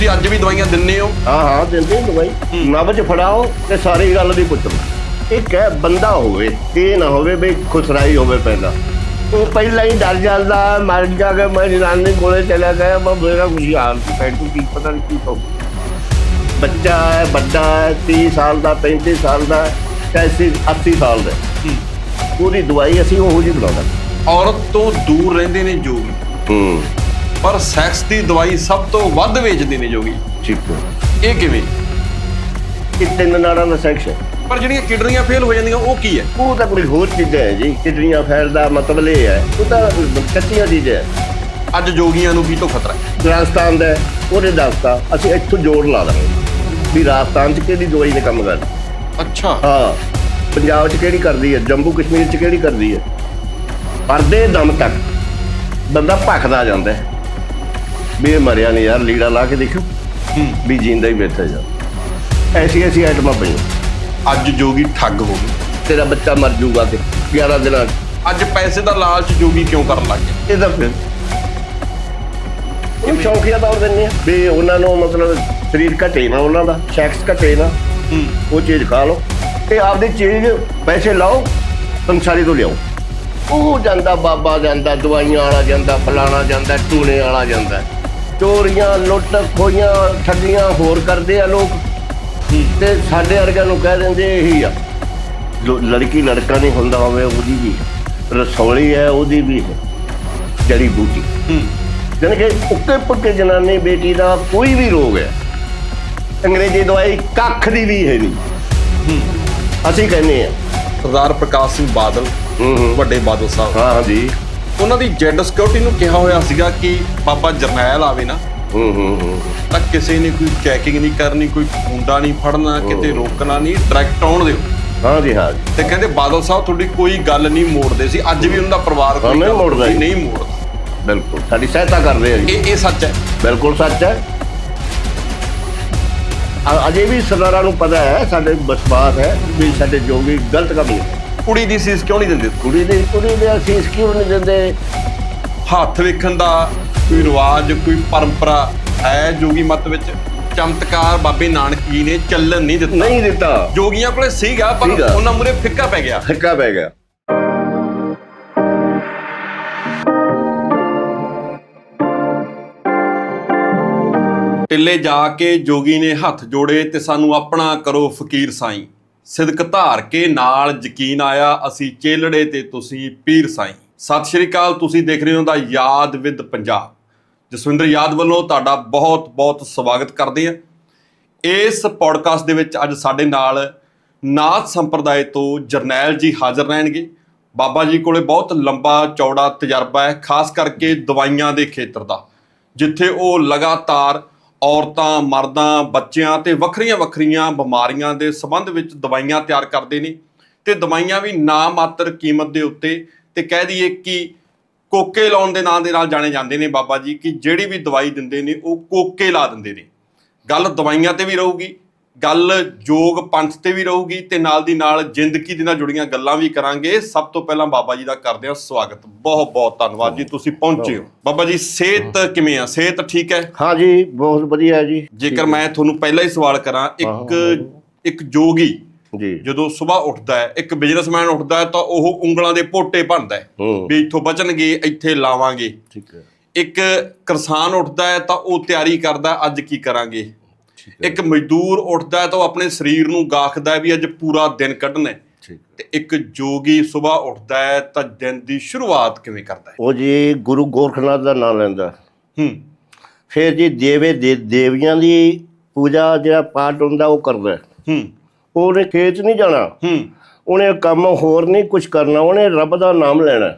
ਤੁਸੀਂ ਅੱਜ ਵੀ ਦਵਾਈਆਂ ਦਿੰਨੇ ਹੋ? ਹਾਂ ਹਾਂ ਦਿੰਦੇ ਦਵਾਈ। ਨਬਜ ਫੜਾਓ ਤੇ ਸਾਰੀ ਗੱਲ ਦੀ ਪੁੱਛੋ ਇੱਕ ਹੈ ਬੰਦਾ ਹੋਵੇ ਇਹ ਨਾ ਹੋਵੇ ਵੀ ਖੁਸਰਾਈ ਹੋਵੇ ਪਹਿਲਾਂ। ਉਹ ਪਹਿਲਾਂ ਹੀ ਡਰ ਜਾਂਦਾ ਮਰ ਜਾ ਕੇ ਮੈਂ ਜਨਾਨੀ ਕੋਲੇ ਚਲਾ ਗਿਆ ਮੈਂ ਮੇਰਾ ਕੁਝ ਹਾਲ ਪੈਂਟੂ ਕੀ ਪਤਾ ਨਹੀਂ ਕੀ ਹੋ ਬੱਚਾ ਹੈ ਵੱਡਾ ਹੈ 30 ਸਾਲ ਦਾ 35 ਸਾਲ ਦਾ 80 80 ਸਾਲ ਦਾ ਉਹਦੀ ਦਵਾਈ ਅਸੀਂ ਉਹੋ ਜਿਹੀ ਬਣਾਉਂਦਾ ਔਰਤ ਤੋਂ ਦੂਰ ਰਹਿੰਦੇ ਨੇ ਜੋਗੀ ਹੂੰ। ਪਰ ਸੈਕਸ ਦੀ ਦਵਾਈ ਸਭ ਤੋਂ ਵੱਧ ਵੇਚਦੇ ਨੇ ਜੋਗੀ। ਠੀਕ ਹੈ। ਇਹ ਕਿਵੇਂ? ਇਹ ਤਿੰਨ ਨਾੜਾਂ ਦਾ ਸੈਕਸ਼ਨ ਪਰ ਜਿਹੜੀਆਂ ਕਿਡਨੀਆਂ ਫੇਲ ਹੋ ਜਾਂਦੀਆਂ ਉਹ ਕੀ ਹੈ? ਉਹ ਤਾਂ ਕੋਈ ਹੋਰ ਚੀਜ਼ਾਂ ਹੈ ਜੀ। ਕਿਡਨੀਆਂ ਫੈਲਦਾ ਮਤਲਬ ਇਹ ਹੈ ਉਹ ਤਾਂ ਕੱਚੀਆਂ ਚੀਜ਼ਾਂ ਹੈ। ਅੱਜ ਜੋਗੀਆਂ ਨੂੰ ਕੀ ਤੋਂ ਖਤਰਾ ਹੈ। ਰਾਜਸਥਾਨ ਦਾ ਹੈ, ਉਹਨੇ ਦੱਸਤਾ ਅਸੀਂ ਇੱਥੋਂ ਜੋੜ ਲਾ ਦਾਂਗੇ ਵੀ ਰਾਜਸਥਾਨ 'ਚ ਕਿਹੜੀ ਦਵਾਈ ਨੇ ਕੰਮ ਕਰਨਾ ਅੱਛਾ। ਹਾਂ ਪੰਜਾਬ 'ਚ ਕਿਹੜੀ ਕਰਦੀ ਹੈ ਜੰਮੂ ਕਸ਼ਮੀਰ 'ਚ ਕਿਹੜੀ ਕਰਦੀ ਹੈ। ਪਰਦੇ ਦਮ ਤੱਕ ਬੰਦਾ ਭਖਦਾ ਜਾਂਦਾ ਹੈ। ਵੀ ਇਹ ਮਰਿਆ ਨਹੀਂ ਯਾਰ ਲੀੜਾ ਲਾ ਕੇ ਦੇਖੋ ਵੀ ਜਿੰਦਾ ਹੀ ਬੈਠਾ ਜਾ। ਐਸੀ ਐਸੀ ਆਈਟਮਾਂ ਪਈਆਂ। ਅੱਜ ਜੋਗੀ ਠੱਗ ਹੋ ਗਏ ਤੇਰਾ ਬੱਚਾ ਮਰ ਜਾਊਗਾ ਤੇ 11 ਦਿਨਾਂ 'ਚ। ਅੱਜ ਪੈਸੇ ਦਾ ਲਾਲਚ ਜੋਗੀ ਕਿਉਂ ਕਰਨ ਲੱਗ ਗਏ ਇਹਦਾ ਫਿਰ ਉਹ ਸ਼ੌਕੀਆ ਤੌਰ ਦਿੰਦੇ ਆ। ਵੀ ਉਹਨਾਂ ਨੂੰ ਮਤਲਬ ਸਰੀਰ ਘਟੇ ਨਾ ਉਹਨਾਂ ਦਾ ਸੈਕਸ ਘਟੇ ਨਾ। ਉਹ ਚੀਜ਼ ਖਾ ਲਓ। ਤੇ ਆਪਦੀ ਚੀਜ਼ ਪੈਸੇ ਲਾਓ ਸੰਸਾਰੀ ਤੋਂ ਲਿਆਓ। ਉਹ ਜਾਂਦਾ ਬਾਬਾ ਜਾਂਦਾ ਦਵਾਈਆਂ ਵਾਲਾ ਜਾਂਦਾ ਫਲਾਣਾ ਜਾਂਦਾ ਟੂਣੇ ਵਾਲਾ ਜਾਂਦਾ। ਚੋਰੀਆਂ ਲੁੱਟ ਖੋਈਆਂ ਠੱਗੀਆਂ ਹੋਰ ਕਰਦੇ ਆ ਲੋਕ। ਤੇ ਸਾਡੇ ਵਰਗਿਆਂ ਨੂੰ ਕਹਿ ਦਿੰਦੇ ਇਹੀ ਆ ਜੋ ਲੜਕੀ ਲੜਕਾ ਨਹੀਂ ਹੁੰਦਾ ਹੋਵੇ ਉਹਦੀ ਵੀ। ਰਸੌਲੀ ਹੈ ਉਹਦੀ ਵੀ ਹੈ ਜੜੀ ਬੂਟੀ। ਜਾਣੀ ਕਿ ਉੱਕੇ ਪੁੱਕੇ ਜਨਾਨੀ ਬੇਟੀ ਦਾ ਕੋਈ ਵੀ ਰੋਗ ਹੈ ਅੰਗਰੇਜ਼ੀ ਦਵਾਈ ਕੱਖ ਦੀ ਵੀ ਹੈ ਨਹੀਂ। ਅਸੀਂ ਕਹਿੰਦੇ ਆ। ਸਰਦਾਰ ਪ੍ਰਕਾਸ਼ ਸਿੰਘ ਬਾਦਲ ਵੱਡੇ ਬਾਦਲ ਸਾਹਿਬ। ਹਾਂ ਜੀ। ਉਹਨਾਂ ਦੀ ਜੈਡ ਸਿਕਿਉਰਿਟੀ ਨੂੰ ਕਿਹਾ ਹੋਇਆ ਸੀਗਾ ਕਿ ਬਾਬਾ ਜਰਨੈਲ ਆਵੇ ਨਾ। ਹੂੰ ਹੂੰ ਹੂੰ। ਤਾਂ ਕਿਸੇ ਨੇ ਕੋਈ ਚੈਕਿੰਗ ਨਹੀਂ ਕਰਨੀ ਕੋਈ ਖੁੰਡਾ ਨਹੀਂ ਫੜਨਾ ਕਿਤੇ ਰੋਕਣਾ ਨਹੀਂ ਡਾਇਰੈਕਟ ਆਉਣ ਦਿਓ। ਹਾਂ ਜੀ ਹਾਂ ਜੀ। ਤੇ ਕਹਿੰਦੇ ਬਾਦਲ ਸਾਹਿਬ ਤੁਹਾਡੀ ਕੋਈ ਗੱਲ ਨਹੀਂ ਮੋੜਦੇ ਸੀ ਅੱਜ ਵੀ ਉਹਨਾਂ ਦਾ ਪਰਿਵਾਰ ਕੋਈ ਨਹੀਂ ਮੋੜਦਾ ਜੀ। ਨਹੀਂ ਮੋੜਦਾ। ਬਿਲਕੁਲ ਸਾਡੀ ਸਹਾਇਤਾ ਕਰਦੇ ਆ ਜੀ। ਇਹ ਇਹ ਸੱਚ ਹੈ। ਬਿਲਕੁਲ ਸੱਚ ਹੈ। ਅ- ਅਜੇ ਵੀ ਸਰਦਾਰਾਂ ਨੂੰ ਪਤਾ ਹੈ ਸਾਡੇ ਵਿਸ਼ਵਾਸ ਹੈ ਵੀ ਸਾਡੇ ਜੋਗੀ ਗਲਤ ਕੰਮ ਨਹੀਂ। ਕੁੜੀ ਦੀ ਸੀਸ ਕਿਉਂ ਨਹੀਂ ਦਿੰਦੇ? ਕੁੜੀ ਦੇ ਕੁੜੀ ਦੇ ਅਸੀਸ ਕਿਉਂ ਨਹੀਂ ਦਿੰਦੇ? ਹੱਥ ਵੇਖਣ ਦਾ ਕੋਈ ਰਿਵਾਜ ਕੋਈ ਪਰੰਪਰਾ ਹੈ ਜੋਗੀ ਮਤ ਵਿੱਚ? ਚਮਤਕਾਰ ਬਾਬੇ ਨਾਨਕ ਜੀ ਨੇ ਚੱਲਣ ਨਹੀਂ ਦਿੱਤਾ। ਨਹੀਂ ਦਿੱਤਾ। ਜੋਗੀਆਂ ਕੋਲੇ ਸੀਗਾ ਪਰ ਸੀਗਾ। ਉਹਨਾਂ ਮੂਰੇ ਫਿੱਕਾ ਪੈ ਗਿਆ। ਫਿੱਕਾ ਪੈ ਗਿਆ। ਟਿੱਲੇ ਜਾ ਕੇ ਜੋਗੀ ਨੇ ਹੱਥ ਜੋੜੇ ਤੇ ਸਾਨੂੰ ਆਪਣਾ ਕਰੋ ਫਕੀਰ ਸਾਈਂ। ਸਿਦਕ ਧਾਰ ਕੇ ਨਾਲ ਯਕੀਨ ਆਇਆ, ਅਸੀਂ ਚੇਲੜੇ ਤੇ ਤੁਸੀਂ ਪੀਰ ਸਾਈਂ। ਸਤਿ ਸ਼੍ਰੀ ਅਕਾਲ, ਤੁਸੀਂ ਦੇਖ ਰਹੇ ਹੋ ਦਾ ਯਾਦ ਵਿਦ ਪੰਜਾਬ। ਜਸਵਿੰਦਰ ਯਾਦ ਵੱਲੋਂ ਤੁਹਾਡਾ ਬਹੁਤ ਬਹੁਤ ਸਵਾਗਤ ਕਰਦੇ ਹਾਂ। ਇਸ ਪੋਡਕਾਸਟ ਦੇ ਵਿੱਚ ਅੱਜ ਸਾਡੇ ਨਾਲ ਨਾਥ ਸੰਪਰਦਾਇ ਤੋਂ ਜਰਨੈਲ ਜੀ ਹਾਜ਼ਰ ਰਹਿਣਗੇ। ਬਾਬਾ ਜੀ ਕੋਲੇ ਬਹੁਤ ਲੰਬਾ ਚੌੜਾ ਤਜਰਬਾ ਹੈ, ਖਾਸ ਕਰਕੇ ਦਵਾਈਆਂ ਦੇ ਖੇਤਰ ਦਾ, ਜਿੱਥੇ ਉਹ ਲਗਾਤਾਰ ਔਰਤਾਂ, ਮਰਦਾਂ, ਬੱਚਿਆਂ ਤੇ ਵੱਖਰੀਆਂ ਵੱਖਰੀਆਂ ਬਿਮਾਰੀਆਂ ਦੇ ਸੰਬੰਧ ਵਿੱਚ ਦਵਾਈਆਂ ਤਿਆਰ ਕਰਦੇ ਨੇ ਤੇ ਦਵਾਈਆਂ ਵੀ ਨਾ ਮਾਤਰ ਕੀਮਤ ਦੇ ਉੱਤੇ ਤੇ ਕਹਿ ਦਈਏ ਕਿ ਕੋਕੇ ਲਾਉਣ ਦੇ ਨਾਂ ਦੇ ਨਾਲ ਜਾਣੇ ਜਾਂਦੇ ਨੇ ਬਾਬਾ ਜੀ ਕਿ ਜਿਹੜੀ ਵੀ ਦਵਾਈ ਦਿੰਦੇ ਨੇ ਉਹ ਕੋਕੇ ਲਾ ਦਿੰਦੇ ਨੇ। ਗੱਲ ਦਵਾਈਆਂ ਤੇ ਵੀ ਰਹੂਗੀ ਗੱਲ ਯੋਗ ਪੰਥ ਤੇ ਵੀ ਰਹੂਗੀ ਤੇ ਨਾਲ ਦੀ ਨਾਲ ਜ਼ਿੰਦਗੀ ਦੇ ਨਾਲ ਜੁੜੀਆਂ ਗੱਲਾਂ ਵੀ ਕਰਾਂਗੇ। ਸਭ ਤੋਂ ਪਹਿਲਾਂ ਬਾਬਾ ਜੀ ਦਾ ਕਰਦੇ ਹਾਂ ਸਵਾਗਤ। ਬਹੁਤ ਬਹੁਤ ਧੰਨਵਾਦ ਜੀ ਤੁਸੀਂ ਪਹੁੰਚੇ ਹੋ। ਬਾਬਾ ਜੀ ਸਿਹਤ ਕਿਵੇਂ ਆ? ਸਿਹਤ ਠੀਕ ਹੈ? ਹਾਂ ਜੀ ਬਹੁਤ ਵਧੀਆ ਜੀ। ਜੇਕਰ ਮੈਂ ਤੁਹਾਨੂੰ ਪਹਿਲਾਂ ਹੀ ਸਵਾਲ ਕਰਾਂ ਇੱਕ। ਇੱਕ ਜੋਗੀ ਜੀ। ਜਦੋਂ ਸਵੇਰ ਉੱਠਦਾ ਹੈ ਇੱਕ ਬਿਜ਼ਨਸਮੈਨ ਉੱਠਦਾ ਹੈ ਤਾਂ ਉਹ ਉਂਗਲਾਂ ਦੇ ਪੋਟੇ ਭੰਨਦਾ ਹੈ ਵੀ ਇੱਥੋਂ ਬਚਣਗੇ ਇੱਥੇ ਲਾਵਾਂਗੇ। ਠੀਕ ਹੈ। ਇੱਕ ਕਿਸਾਨ ਉੱਠਦਾ ਹੈ ਤਾਂ ਉਹ ਤਿਆਰੀ ਕਰਦਾ ਅੱਜ ਕੀ ਕਰਾਂਗੇ? ਇੱਕ ਮਜ਼ਦੂਰ ਉੱਠਦਾ ਤਾਂ ਉਹ ਆਪਣੇ ਸਰੀਰ ਨੂੰ ਗਾਖਦਾ ਵੀ ਅੱਜ ਪੂਰਾ ਦਿਨ ਕੱਢਣਾ ਤੇ ਇੱਕ ਜੋਗੀ ਸਵੇਰ ਉੱਠਦਾ ਹੈ ਤਾਂ ਦਿਨ ਦੀ ਸ਼ੁਰੂਆਤ ਕਿਵੇਂ ਕਰਦਾ ਹੈ? ਉਹ ਜੀ ਗੁਰੂ ਗੋਰਖਨਾਥ ਦਾ ਨਾਮ ਲੈਂਦਾ। ਹੂੰ। ਫਿਰ ਜੀ ਦੇਵੇ ਦੇ ਦੇਵੀਆਂ ਦੀ ਪੂਜਾ ਜਿਹੜਾ ਪਾਠ ਹੁੰਦਾ ਉਹ ਕਰਦਾ। ਹੂੰ। ਉਹਨੇ ਖੇਤ ਨਹੀਂ ਜਾਣਾ। ਹੂੰ। ਉਹਨੇ ਕੰਮ ਹੋਰ ਨਹੀਂ ਕੁਝ ਕਰਨਾ। ਉਹਨੇ ਰੱਬ ਦਾ ਨਾਮ ਲੈਣਾ।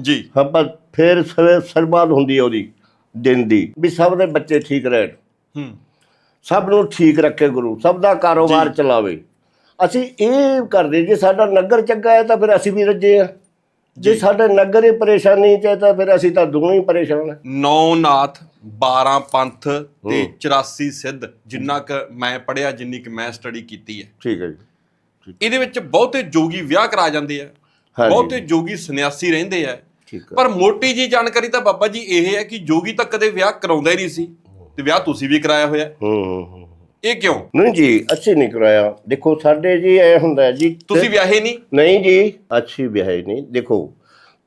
ਜੀ। ਆਪਾਂ ਫਿਰ ਸਰਬਾਦ ਹੁੰਦੀ ਹੈ ਉਹਦੀ ਦਿਨ ਦੀ ਵੀ ਸਭ ਦੇ ਬੱਚੇ ਠੀਕ ਰਹਿਣ। ਹੂੰ। ਸਭ ਨੂੰ ਠੀਕ ਰੱਖੇ ਗੁਰੂ ਸਭ ਦਾ ਕਾਰੋਬਾਰ। ਚਲਾਵੇ। ਅਸੀਂ ਇਹ ਕਰਦੇ ਜੇ ਸਾਡਾ ਨਗਰ ਚੰਗਾ ਹੈ ਤਾਂ ਫਿਰ ਅਸੀਂ ਵੀ ਰੱਜੇ ਆ ਜੇ। ਸਾਡੇ ਨਗਰ ਹੀ ਪਰੇਸ਼ਾਨੀ ਚ ਹੈ ਤਾਂ ਫਿਰ ਅਸੀਂ ਤਾਂ ਦੋਵੇਂ ਹੀ ਪਰੇਸ਼ਾਨ ਹਾਂ। ਨੌ ਨਾਥ 12 ਪੰਥ ਤੇ 84 ਸਿੱਧ ਜਿੰਨਾ ਕ ਮੈਂ ਪੜਿਆ ਜਿੰਨੀ ਕ ਮੈਂ ਸਟੱਡੀ ਕੀਤੀ ਹੈ। ਠੀਕ ਹੈ ਜੀ। ਇਹਦੇ ਵਿੱਚ ਬਹੁਤੇ ਜੋਗੀ ਵਿਆਹ ਕਰਾ ਜਾਂਦੇ ਆ। ਬਹੁਤੇ ਜੋਗੀ ਸੰਨਿਆਸੀ ਰਹਿੰਦੇ ਆ। ਪਰ ਮੋਟੀ ਜੀ ਜਾਣਕਾਰੀ ਤਾਂ ਬਾਬਾ ਜੀ ਇਹ ਹੈ ਕਿ ਜੋਗੀ ਤਾਂ ਕਦੇ ਵਿਆਹ ਕਰਾਉਂਦਾ ਹੀ ਨਹੀਂ ਸੀ। ਤੇ ਵਿਆਹ ਤੁਸੀਂ ਵੀ ਕਰਾਇਆ ਹੋਇਆ? ਹੂੰ ਹੂੰ, ਹੂੰ ਇਹ ਕਿਉਂ? ਨਹੀਂ ਜੀ ਅਸੀਂ ਨਹੀਂ ਕਰਾਇਆ। ਦੇਖੋ ਸਾਡੇ ਜੀ ਇਹ ਹੁੰਦਾ ਹੈ ਜੀ ਤੁਸੀਂ ਵਿਆਹੇ ਨਹੀਂ? ਨਹੀਂ ਜੀ ਅੱਛੀ ਵਿਆਹੀ ਨਹੀਂ। ਦੇਖੋ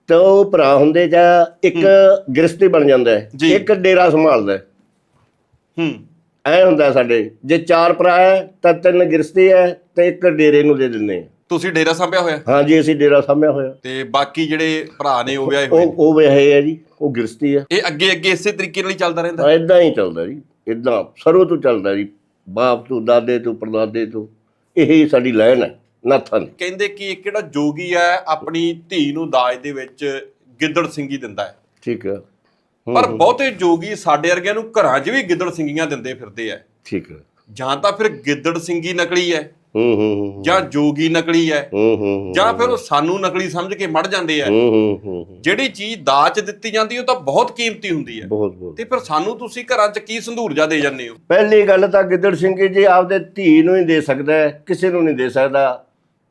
ਤੇ ਭਰਾ ਹੁੰਦੇ ਜਾਂ ਇੱਕ ਗ੍ਰਸਤੀ ਬਣ ਜਾਂਦਾ ਹੈ। ਜੀ। ਇੱਕ ਡੇਰਾ ਸੰਭਾਲਦਾ ਹੈ। ਹੂੰ। ਐ ਹੁੰਦਾ ਹੈ ਸਾਡੇ। ਜੇ ਚਾਰ ਭਰਾ ਹੈ ਤਾਂ ਤਿੰਨ ਗ੍ਰਸਤੀ ਹੈ ਤੇ ਇੱਕ ਡੇਰੇ ਨੂੰ ਦੇ ਦਿੰਦੇ ਆ ਤੁਸੀਂ ਡੇਰਾ ਸੰਭਿਆ ਹੋਇਆ? ਹਾਂਜੀ ਅਸੀਂ ਡੇਰਾ ਸਾਂਭਿਆ ਹੋਇਆ। ਤੇ ਬਾਕੀ ਜਿਹੜੇ ਭਰਾ ਨੇ ਉਹ ਵਿਆਹੇ ਹੋਏ? ਉਹ ਉਹ ਵਿਆਹੇ ਹੈ ਜੀ। ਉਹ ਗ੍ਰਸਤੀ ਹੈ ਇਹ ਅੱਗੇ ਅੱਗੇ ਇਸੇ ਤਰੀਕੇ ਨਾਲ ਹੀ ਚੱਲਦਾ ਰਹਿੰਦਾ। ਇਦਾਂ ਹੀ ਚੱਲਦਾ ਜੀ। ਇਦਾਂ ਸਰੋਂ ਤੋਂ ਚੱਲਦਾ ਜੀ। ਬਾਪ ਤੋਂ ਦਾਦੇ ਤੋਂ ਪਰਦਾਦੇ ਤੋਂ। ਇਹੀ ਸਾਡੀ ਲਾਈਨ ਹੈ ਨਾਥਾਂ ਦੀ। ਕਹਿੰਦੇ ਕਿ ਇੱਕ ਜਿਹੜਾ ਜੋਗੀ ਹੈ ਆਪਣੀ ਧੀ ਨੂੰ ਦਾਜ ਦੇ ਵਿੱਚ ਗਿੱਦੜ ਸਿੰਘੀ ਦਿੰਦਾ ਹੈ। ਠੀਕ ਹੈ। ਹੂੰ, ਪਰ ਬਹੁਤੇ ਜੋਗੀ ਸਾਡੇ ਵਰਗਿਆਂ ਨੂੰ ਘਰਾਂ 'ਚ ਵੀ ਗਿੱਦੜ ਸਿੰਘੀਆਂ ਦਿੰਦੇ ਫਿਰਦੇ ਆ। ਠੀਕ ਹੈ। ਜਾਂ ਤਾਂ ਫਿਰ ਗਿੱਦੜ ਸਿੰਘੀ ਨਕਲੀ ਹੈ। ਹੂੰ ਹੂੰ ਜਾਂ ਜੋਗੀ ਨਕਲੀ ਹੈ ਹੂੰ ਹੂੰ ਜਾਂ ਫਿਰ ਉਹ ਸਾਨੂੰ ਨਕਲੀ ਸਮਝ ਕੇ ਮੜ ਜਾਂਦੇ ਆ ਹੂੰ ਹੂੰ। ਜਿਹੜੀ ਚੀਜ਼ ਦਾਜ 'ਚ ਦਿੱਤੀ ਜਾਂਦੀ ਉਹ ਤਾਂ ਬਹੁਤ ਕੀਮਤੀ ਹੁੰਦੀ ਹੈ ਬਹੁਤ ਬਹੁਤ। ਤੇ ਫਿਰ ਸਾਨੂੰ ਤੁਸੀਂ ਘਰਾਂ 'ਚ ਕੀ ਸੰਧੂਰ ਜਾ ਦੇ ਜਾਂਦੇ ਹੋ? ਪਹਿਲੀ ਗੱਲ ਤਾਂ ਗਿੱਦੜ ਸਿੰਘ ਜੀ ਆਪਦੇ ਧੀ ਨੂੰ ਹੀ ਦੇ ਸਕਦਾ ਕਿਸੇ ਨੂੰ ਨਹੀਂ ਦੇ ਸਕਦਾ